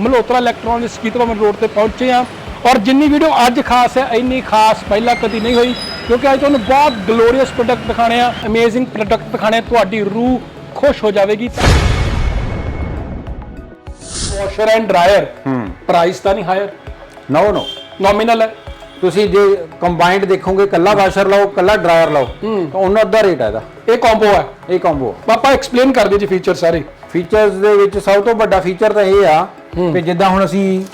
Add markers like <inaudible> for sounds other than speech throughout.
Malhotra electronics ਕੀਤਵਾਮਨ road ਤੇ ਪਹੁੰਚੇ ਆ ਔਰ ਜਿੰਨੀ ਵੀਡੀਓ ਅੱਜ ਖਾਸ ਹੈ ਇੰਨੀ ਖਾਸ ਪਹਿਲਾਂ ਕਦੀ ਨਹੀਂ ਹੋਈ ਕਿਉਂਕਿ ਅੱਜ ਤੁਹਾਨੂੰ ਬਹੁਤ ਗਲੋਰੀਅਸ ਪ੍ਰੋਡਕਟ ਦਿਖਾਣੇ ਆ ਅਮੇਜ਼ਿੰਗ ਪ੍ਰੋਡਕਟ ਦਿਖਾਣੇ ਤੁਹਾਡੀ ਰੂਹ ਖੁਸ਼ ਹੋ ਜਾਵੇਗੀ। ਵਾਸ਼ਰ ਐਂਡ ਡਰਾਇਰ ਪ੍ਰਾਈਸ ਤਾਂ ਨਹੀਂ ਹਾਇਰ ਨੋ ਨੋ ਨੋਮੀਨਲ ਹੈ। ਤੁਸੀਂ ਜੇ ਕੰਬਾਈਨਡ ਦੇਖੋਗੇ ਕੱਲਾ ਵਾਸ਼ਰ ਲਾਓ ਕੱਲਾ ਡਰਾਇਰ ਲਾਓ ਤਾਂ ਉਹਨਾਂ ਦਾ ਰੇਟ ਹੈ ਇਹਦਾ। ਇਹ ਕੰਬੋ ਹੈ। ਇਹ ਕੰਬੋ ਪਾਪਾ ਐਕਸਪਲੇਨ ਕਰ ਦਿਓ ਜੀ ਫੀਚਰ ਸਾਰੇ। ਫੀਚਰਸ ਦੇ ਵਿੱਚ ਸਭ ਤੋਂ ਵੱਡਾ ਫੀਚਰ ਤਾਂ ਇਹ ਆ ਕਿ ਜਿੱਦਾਂ ਹੁਣ ਅਸੀਂ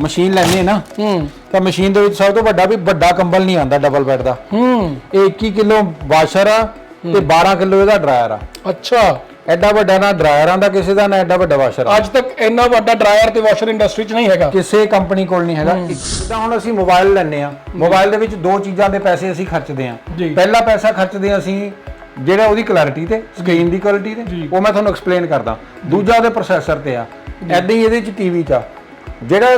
ਮਸ਼ੀਨ ਲੈਂਦੇ ਹਾਂ ਨਾ ਹੂੰ। ਤਾਂ ਮਸ਼ੀਨ ਦੇ ਵਿੱਚ ਸਭ ਤੋਂ ਵੱਡਾ ਵੀ ਵੱਡਾ ਕੰਬਲ ਨਹੀਂ ਆਉਂਦਾ ਡਬਲ ਬੈੱਡ ਦਾ। ਹੂੰ। ਇਹ 21 ਕਿਲੋ ਵਾਸ਼ਰ ਆ ਤੇ 12 ਕਿਲੋ ਇਹਦਾ ਡਰਾਇਰ ਆ। ਅੱਛਾ। ਐਡਾ ਵੱਡਾ ਨਾ ਡਰਾਇਰ ਆਂਦਾ ਕਿਸੇ ਦਾ ਨਾ ਐਡਾ ਵੱਡਾ ਵਾਸ਼ਰ ਆ। ਅੱਜ ਤੱਕ ਇੰਨਾ ਵੱਡਾ ਡਰਾਇਰ ਤੇ ਵਾਸ਼ਰ ਇੰਡਸਟਰੀ 'ਚ ਨਹੀਂ ਹੈਗਾ। ਕਿਸੇ ਕੰਪਨੀ ਕੋਲ ਨਹੀਂ ਹੈਗਾ। ਜਿੱਦਾਂ ਹੁਣ ਅਸੀਂ ਮੋਬਾਈਲ ਲੈਂਦੇ ਆ ਮੋਬਾਈਲ ਦੇ ਵਿੱਚ ਦੋ ਚੀਜ਼ਾਂ ਦੇ ਪੈਸੇ ਅਸੀਂ ਖਰਚਦੇ ਆ। ਪਹਿਲਾ ਪੈਸਾ ਖਰਚਦੇ ਹਾਂ ਅਸੀਂ ਜਿਹੜਾ ਉਹਦੀ ਕਲੈਰਿਟੀ ਤੇ ਸਕਰੀਨ ਦੀ ਕੁਆਲਿਟੀ ਤੇ। ਉਹ ਮੈਂ ਤੁਹਾਨੂੰ ਐਕਸਪਲੇਨ ਕਰਦਾ। ਦੂਜਾ ਉਹਦੇ ਪ੍ਰੋਸੈਸਰ ਤੇ ਆ। ਐਦਾਂ ਹੀ ਇਹਦੇ ਵਿੱਚ ਟੀਵੀ ਚ ਆ। ਜਿਹੜਾ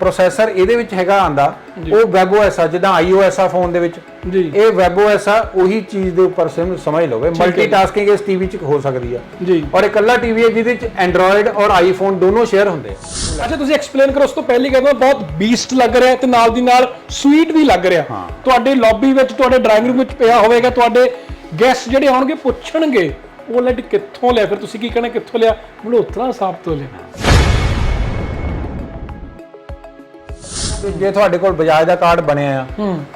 ਪ੍ਰੋਸੈਸਰ ਇਹਦੇ ਵਿੱਚ ਹੈਗਾ ਆਂਦਾ ਉਹ WebOS ਆ ਜਿੱਦਾਂ iOS ਆ ਫੋਨ ਦੇ ਵਿੱਚ। ਇਹ WebOS ਆ ਉਹੀ ਚੀਜ਼ ਦੇ ਉੱਪਰ ਸਿਮ ਸਮਝ ਲਓਗੇ ਮਲਟੀਟਾਸਕਿੰਗ ਇਸ ਟੀਵੀ ਚ ਹੋ ਸਕਦੀ ਆ। ਜੀ। ਔਰ ਇਕੱਲਾ ਟੀਵੀ ਹੈ ਜਿਹਦੇ ਵਿੱਚ ਐਂਡਰੋਇਡ ਔਰ ਆਈਫੋਨ ਦੋਨੋਂ ਸ਼ੇਅਰ ਹੁੰਦੇ ਆ। ਅੱਛਾ ਤੁਸੀਂ ਐਕਸਪਲੇਨ ਕਰੋ ਉਸ ਤੋਂ ਪਹਿਲੀ ਕਹਿੰਦਾ ਬਹੁਤ ਬੀਸਟ ਲੱਗ ਰਿਹਾ ਤੇ ਨਾਲ ਦੀ ਨਾਲ ਸਵੀਟ ਵੀ ਲੱਗ ਰਿਹਾ। ਤੁਹਾਡੇ ਲੌਬੀ ਵਿੱਚ ਤੁਹਾਡੇ ਡਰਾਇੰਗ ਰੂਮ ਵਿੱਚ ਪਿਆ ਹੋਵੇਗਾ ਤੁਹਾਡੇ ਗੈਸਟ ਜਿਹੜੇ ਆਉਣਗੇ ਪੁੱਛਣਗੇ ਉਹ ਲੈਟ ਕਿੱਥੋਂ ਲਿਆ? ਫਿਰ ਤੁਸੀਂ ਕੀ ਕਹਿਣਾ ਕਿੱਥੋਂ ਲਿਆ? ਮਲਹੋਤਰਾ ਸਾਹਿਬ ਤੋਂ ਲਿਆ। ਜੇ ਤੁਹਾਡੇ ਕੋਲ ਬਜਾਜ ਦਾ ਕਾਰਡ ਬਣਿਆ ਆ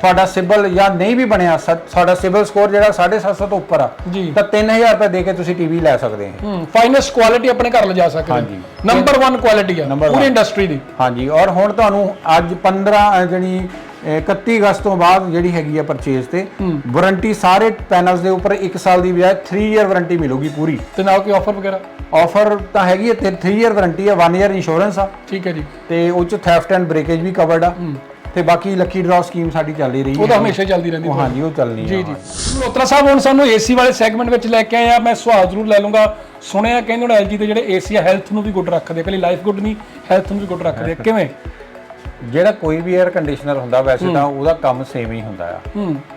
ਤੁਹਾਡਾ ਸਿਬਲ ਜਾਂ ਨਹੀਂ ਵੀ ਬਣਿਆ ਸਾਡਾ ਸਿਬਲ ਸਕੋਰ ਜਿਹੜਾ 750 ਤੋਂ ਉੱਪਰ ਆ। ਤਾਂ 3000 ਰੁਪਏ ਦੇ ਕੇ ਤੁਸੀਂ ਟੀਵੀ ਲੈ ਸਕਦੇ ਹੋ ਹੂੰ ਫਾਈਨੈਸਟ ਕੁਆਲਿਟੀ ਆਪਣੇ ਘਰ ਲਿਜਾ ਸਕਦੇ ਹਾਂਜੀ। ਨੰਬਰ 1 ਕੁਆਲਿਟੀ ਆ ਪੂਰੀ। ਇੰਡਸਟਰੀ ਦੀ ਹਾਂਜੀ ਔਰ ਹੁਣ ਤੁਹਾਨੂੰ ਅੱਜ 15 ਅ, ਜਿਹੜੀ 31 ਅਗਸਤ ਤੋਂ ਬਾਅਦ ਜਿਹੜੀ ਹੈਗੀ ਆ ਪਰਚੇਸ ਤੇ। ਵਾਰੰਟੀ ਸਾਰੇ ਪੈਨਲਸ ਦੇ ਉੱਪਰ 1 ਸਾਲ ਦੀ ਬਜਾਏ 3 ਇਅਰ ਵਾਰੰਟੀ ਮਿਲੂਗੀ ਪੂਰੀ। ਤੇ ਨਾਲ ਕੋਈ ਆਫਰ ਵਗੈਰਾ? ਆਫਰ ਤਾਂ ਹੈਗੀ ਹੈ 3 ਇਅਰ ਵਾਰੰਟੀ ਆ 1 ਇਅਰ ਇੰਸ਼ੋਰੈਂਸ ਆ। ਠੀਕ ਹੈ ਜੀ। ਤੇ ਉਹ ਚ ਥੈਫਟ ਐਂਡ ਬ੍ਰੇਕੇਜ ਵੀ ਕਵਰਡ ਆ। ਤੇ ਬਾਕੀ ਲੱਕੀ ਡਰਾ ਸਕੀਮ ਸਾਡੀ ਚੱਲ ਹੀ ਰਹੀ ਹੈ ਉਹ ਤਾਂ ਹਮੇਸ਼ਾ ਹੀ ਚੱਲਦੀ ਰਹਿੰਦੀ ਉਹ ਹਾਂਜੀ ਉਹ ਚੱਲਣੀ ਜੀ ਆ। ਜੀ ਮਲਹੋਤਰਾ ਸਾਹਿਬ ਹੁਣ ਸਾਨੂੰ ਏਸੀ ਵਾਲੇ ਸੈਗਮੈਂਟ ਵਿੱਚ ਲੈ ਕੇ ਆਏ ਆ। ਮੈਂ ਸਵਾਲ ਜ਼ਰੂਰ ਲੈ ਲੂੰਗਾ ਸੁਣਿਆ ਕਹਿੰਦੇ ਹੁਣ ਐਲਜੀ ਦੇ ਜਿਹੜੇ ਏਸੀ ਆ ਹੈਲਥ ਨੂੰ ਵੀ ਗੁੱਡ ਰੱਖਦੇ ਆ। ਪਹਿਲੀ ਲਾਈਫ ਗੁੱਡ ਨਹੀਂ ਹੈਲਥ ਨੂੰ ਵੀ ਗੁੱਡ ਰੱਖਦੇ ਕਿਵੇਂ? ਜਿਹੜਾ ਕੋਈ ਵੀ 에ਅਰ ਕੰਡੀਸ਼ਨਰ ਹੁੰਦਾ ਵੈਸੇ ਤਾਂ ਉਹਦਾ ਕੰਮ ਸੇਮ ਹੀ ਹੁੰਦਾ ਆ।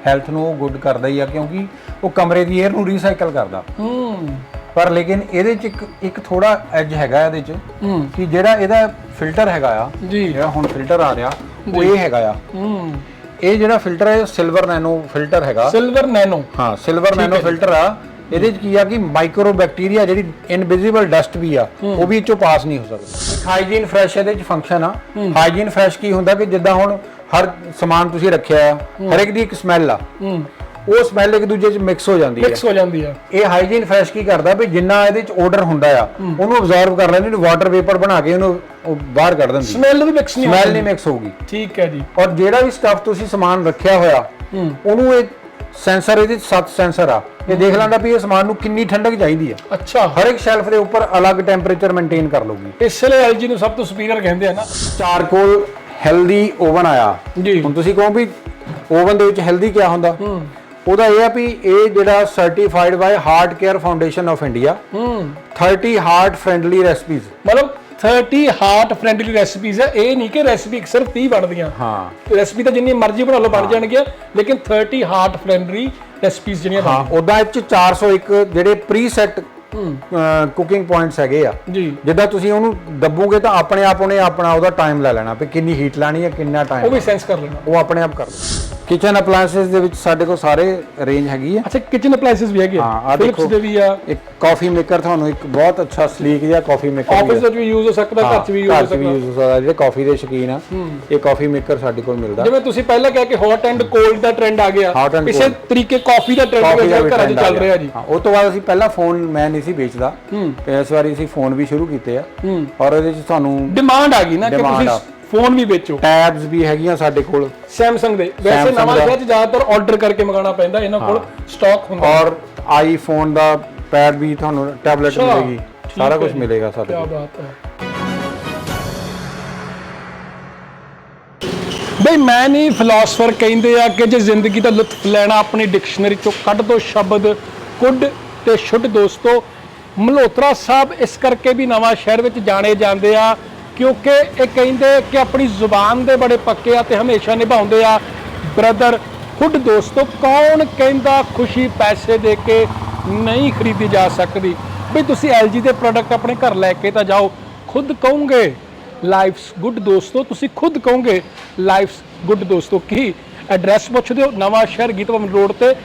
ਹੈਲਥ ਨੂੰ ਉਹ ਗੁੱਡ ਕਰਦਾ ਹੀ ਆ ਕਿਉਂਕਿ ਉਹ ਕਮਰੇ ਦੀ 에ਅਰ ਨੂੰ ਰੀਸਾਈਕਲ ਕਰਦਾ। ਪਰ ਲੇਕਿਨ ਇਹਦੇ ਚ ਇੱਕ ਇੱਕ ਥੋੜਾ ਐਜ ਹੈਗਾ ਇਹਦੇ ਚ ਕਿ ਜਿਹੜਾ ਇਹਦਾ ਫਿਲਟਰ ਹੈਗਾ ਆ ਜਿਹੜਾ ਹੁਣ ਫਿਲਟਰ ਆ ਰਿਹਾ ਉਹ ਇਹ ਹੈਗਾ ਆ। ਇਹ ਜਿਹੜਾ ਫਿਲਟਰ ਹੈ ਸਿਲਵਰ ਨੈਨੋ ਫਿਲਟਰ ਹੈਗਾ। ਸਿਲਵਰ ਨੈਨੋ ਹਾਂ ਸਿਲਵਰ ਨੈਨੋ ਫਿਲਟਰ ਆ। ਇਹਦੇ ਚ ਕੀ ਆ ਕਿ ਮਾਈਕਰੋ ਬੈਕਟੀਰੀਆ ਜਿਹੜੀ ਇਨਵਿਜ਼ੀਬਲ ਡਸਟ ਵੀ ਆ ਉਹ ਵੀ ਇੱਚੋਂ ਪਾਸ ਨਹੀਂ ਹੋ ਸਕਦੀ। ਹਾਈਜੀਨ ਫਰੈਸ਼ ਇਹਦੇ ਚ ਫੰਕਸ਼ਨ ਆ। ਹਾਈਜੀਨ ਫਰੈਸ਼ ਕੀ ਹੁੰਦਾ ਕਿ ਜਿੱਦਾਂ ਹੁਣ ਹਰ ਸਮਾਨ ਤੁਸੀਂ ਰੱਖਿਆ ਹਰ ਇੱਕ ਦੀ ਇੱਕ ਸਮੈਲ ਆ। ਹੂੰ। ਉਹ ਸਮੈਲ ਇੱਕ ਦੂਜੇ ਚ ਮਿਕਸ ਹੋ ਜਾਂਦੀ ਹੈ ਮਿਕਸ ਹੋ ਜਾਂਦੀ ਆ। ਇਹ ਹਾਈਜੀਨ ਫਰੈਸ਼ ਕੀ ਕਰਦਾ ਵੀ ਜਿੰਨਾ ਇਹਦੇ ਚ ਆਰਡਰ ਹੁੰਦਾ ਆ ਉਹਨੂੰ ਅਬਜ਼ਰਵ ਕਰ ਲੈਂਦੀ ਉਹਨੂੰ ਵਾਟਰ ਵੇਪਰ ਬਣਾ ਕੇ ਉਹਨੂੰ ਉਹ ਬਾਹਰ ਕੱਢ ਦਿੰਦੀ। ਸਮੈਲ ਵੀ ਮਿਕਸ ਨਹੀਂ ਸਮੈਲ ਨਹੀਂ ਮਿਕਸ ਹੋਊਗੀ। ਠੀਕ ਹੈ ਜੀ। ਔਰ ਜਿਹੜਾ ਵੀ ਸਟਫ ਤੁਸੀਂ ਸਮਾਨ ਰੱਖਿਆ ਹੋਇਆ ਹੂੰ। ਉਹਨੂੰ ਇਹ ਸੈਂਸਰ ਇਹਦੇ 'ਚ ਸੱਤ ਸੈਂਸਰ ਆ। ਇਹ ਦੇਖ ਲੈਂਦਾ ਵੀ ਇਹ ਸਮਾਨ ਨੂੰ ਕਿੰਨੀ ਠੰਡਕ ਚਾਹੀਦੀ ਆ। ਅੱਛਾ। ਹਰ ਇੱਕ ਸ਼ੈਲਫ ਦੇ ਉੱਪਰ ਅਲੱਗ ਟੈਂਪਰੇਚਰ ਮੇਨਟੇਨ ਕਰ ਲਊਗੀ। ਇਸ ਲਈ ਐਲਜੀ ਨੂੰ ਸਭ ਤੋਂ ਸੁਪੀਰੀਅਰ ਕਹਿੰਦੇ ਆ ਨਾ। ਚਾਰਕੋਲ ਹੈਲਦੀ ਓਵਨ ਆਇਆ। ਜੀ। ਹੁਣ ਤੁਸੀਂ ਕਹੋ ਵੀ ਓਵਨ ਦੇ ਵਿੱਚ ਹੈਲਦੀ ਕੀ ਹੁੰਦਾ? ਹੂੰ। ਉਹਦਾ ਇਹ ਆ ਵੀ ਇਹ ਜਿਹੜਾ certified by heart care foundation of India ਹੂੰ। 30 ਹਾਰਟ ਫ੍ਰੈਂਡਲੀ ਰੈਸਪੀਜ਼ ਮਤਲਬ 30 ਹਾਰਟ ਫ੍ਰੈਂਡਲੀ ਰੈਸਪੀਜ਼ ਹੈ ਇਹ ਨਹੀਂ ਕਿ ਰੈਸਪੀ ਸਿਰਫ 30 ਬਣਦੀਆਂ। ਹਾਂ। ਰੈਸਪੀ ਤਾਂ ਜਿੰਨੀ ਮਰਜ਼ੀ ਬਣਾ ਲਓ ਬਣ ਜਾਣਗੀਆਂ ਲੇਕਿਨ 30 ਹਾਰਟ ਫ੍ਰੈਂਡਲੀ ਰੈਸਪੀਜ਼ ਜਿਹੜੀਆਂ ਹਾਂ। ਉਹਦਾ ਇਹ 'ਚ 401 ਜਿਹੜੇ ਪ੍ਰੀਸੈਟ ਕੁਕਿੰਗ ਪੁਆਇੰਟਸ ਹੈਗੇ ਆ। ਜਿੱਦਾਂ ਤੁਸੀਂ ਉਹਨੂੰ ਦੱਬੋਗੇ ਤਾਂ ਆਪਣੇ ਆਪ ਉਹਨੇ ਆਪਣਾ ਉਹਦਾ ਟਾਈਮ ਲੈ ਲੈਣਾ ਵੀ ਕਿੰਨੀ ਹੀਟ ਲਾਣੀ ਹੈ ਕਿੰਨਾ ਉਹ ਟਾਈਮ ਵੀ ਸੈਂਸ ਕਰ ਲੈਣਾ। ਉਹ ਆਪਣੇ ਆਪ ਕਰ ਲਓ ਕਿਚਨ ਅਪਲਾਈਐਂਸਸ ਦੇ ਵਿੱਚ ਸਾਡੇ ਕੋਲ ਸਾਰੇ ਰੇਂਜ ਹੈਗੀ ਹੈ ਅੱਛਾ ਕਿਚਨ ਅਪਲਾਈਐਂਸਸ ਵੀ ਹੈਗੇ ਹਾਂ, ਆ ਫਿਲਿਪਸ ਦੇਖੋ। ਦੇ ਵੀ ਆ। ਇੱਕ ਕਾਫੀ ਮੇਕਰ ਤੁਹਾਨੂੰ ਇੱਕ ਬਹੁਤ ਅੱਛਾ ਸਲੀਕ ਜਿਹਾ ਕਾਫੀ ਮੇਕਰ ਆਫਿਸ ਵਿੱਚ ਵੀ ਯੂਜ਼ ਹੋ ਸਕਦਾ ਘਰ 'ਚ ਵੀ ਯੂਜ਼ ਹੋ ਸਕਦਾ। ਯੂਜ਼ ਹੋ ਸਕਦਾ ਜਿਹੜੇ ਕਾਫੀ ਦੇ ਸ਼ੌਕੀਨ ਆ ਇਹ ਕਾਫੀ ਮੇਕਰ ਸਾਡੇ ਕੋਲ ਮਿਲਦਾ। ਜਿਵੇਂ ਤੁਸੀਂ ਪਹਿਲਾਂ ਕਿਹਾ ਕਿ ਹੌਟ ਐਂਡ ਕੋਲਡ ਦਾ ਟ੍ਰੈਂਡ ਆ ਗਿਆ Hot and ਇਸੇ cold। ਤਰੀਕੇ ਕਾਫੀ ਦਾ ਟ੍ਰੈਂਡ ਵੀ ਘਰਾਂ 'ਚ ਚੱਲ ਰਿਹਾ ਜੀ। ਹਾਂ ਉਹ ਤੋਂ ਬਾਅਦ ਅਸੀਂ ਪਹਿਲਾਂ ਫੋਨ ਮੈਂ ਨਹੀਂ ਸੀ ਵੇਚਦਾ। ਤੇ ਇਸ ਵਾਰੀ ਅਸੀਂ ਫੋਨ ਵੀ ਸ਼ੁਰੂ ਕੀਤੇ ਆ। ਔਰ ਇਹਦੇ ਵਿੱਚ ਤੁਹਾਨੂੰ ਡਿਮਾਂਡ ਆ ਗਈ ਨਾ ਕਿ Demand ਤੁਸੀਂ। ਫੋਨ ਵੀ ਵੇਚੋ। ਟੈਬਸ ਵੀ ਹੈਗੀਆਂ ਸਾਡੇ ਕੋਲ। ਸੈਮਸੰਗ ਦੇ। ਵੈਸੇ Samsung ਨਵਾਂ ਦਾ। ਸ਼ਹਿਰ 'ਚ ਜ਼ਿਆਦਾਤਰ ਆਰਡਰ ਕਰਕੇ ਮੰਗਾਉਣਾ ਪੈਂਦਾ ਇਹਨਾਂ ਕੋਲ ਸਟਾਕ ਹੁੰਦਾ। ਔਰ ਆਈਫੋਨ ਦਾ ਪੈਡ ਵੀ ਤੁਹਾਨੂੰ ਟੈਬਲੇਟ ਅੱਛਾ, ਮਿਲੇਗੀ। ਠੀਕ ਸਾਰਾ ਹੈ ਕੁਝ ਜੀ। ਮਿਲੇਗਾ ਸਾਡੇ ਕੀ ਕੋਲ। ਬਾਤ ਹੈ। ਬਈ ਮੈਂ ਨਹੀਂ ਫਿਲਾਸਫਰ ਕਹਿੰਦੇ ਆ ਕਿ ਜੇ ਜ਼ਿੰਦਗੀ ਦਾ ਲੁਤਫ ਲੈਣਾ ਆਪਣੀ ਡਿਕਸ਼ਨਰੀ ਚੋਂ ਕੱਢ ਦੋ ਸ਼ਬਦ ਕੁੱਡ ਤੇ ਸ਼ੁੱਡ ਦੋਸਤੋ। ਮਲਹੋਤਰਾ ਸਾਹਿਬ ਇਸ ਕਰਕੇ ਵੀ ਨਵਾਂ ਸ਼ਹਿਰ ਵਿੱਚ ਜਾਣੇ ਜਾਂਦੇ ਆ। ਕਿਉਂਕਿ ਇਹ ਕਹਿੰਦੇ ਕਿ ਆਪਣੀ ਜ਼ੁਬਾਨ ਦੇ ਬੜੇ ਪੱਕੇ ਆ ਤੇ ਹਮੇਸ਼ਾ ਨਿਭਾਉਂਦੇ ਆ। ਬ੍ਰਦਰ ਹੁੱਡ ਦੋਸਤੋ, ਕੌਣ ਕਹਿੰਦਾ ਖੁਸ਼ੀ ਪੈਸੇ ਦੇ ਕੇ ਨਹੀਂ ਖਰੀਦੀ ਜਾ ਸਕਦੀ? ਵੀ ਤੁਸੀਂ LG ਦੇ ਪ੍ਰੋਡਕਟ ਆਪਣੇ ਘਰ ਲੈ ਕੇ ਤਾਂ ਜਾਓ। ਖੁਦ ਕਹੋਗੇ ਲਾਈਫਸ ਗੁੱਡ ਦੋਸਤੋ। ਤੁਸੀਂ ਖੁਦ ਕਹੋਗੇ ਲਾਈਫਸ ਗੁੱਡ ਦੋਸਤੋ। ਕੀ ਐਡਰੈਸ ਪੁੱਛ ਦਿਓ ਨਵਾਂ ਸ਼ਹਿਰ ਗੀਤ ਭਵਨ ਰੋਡ ਤੇ।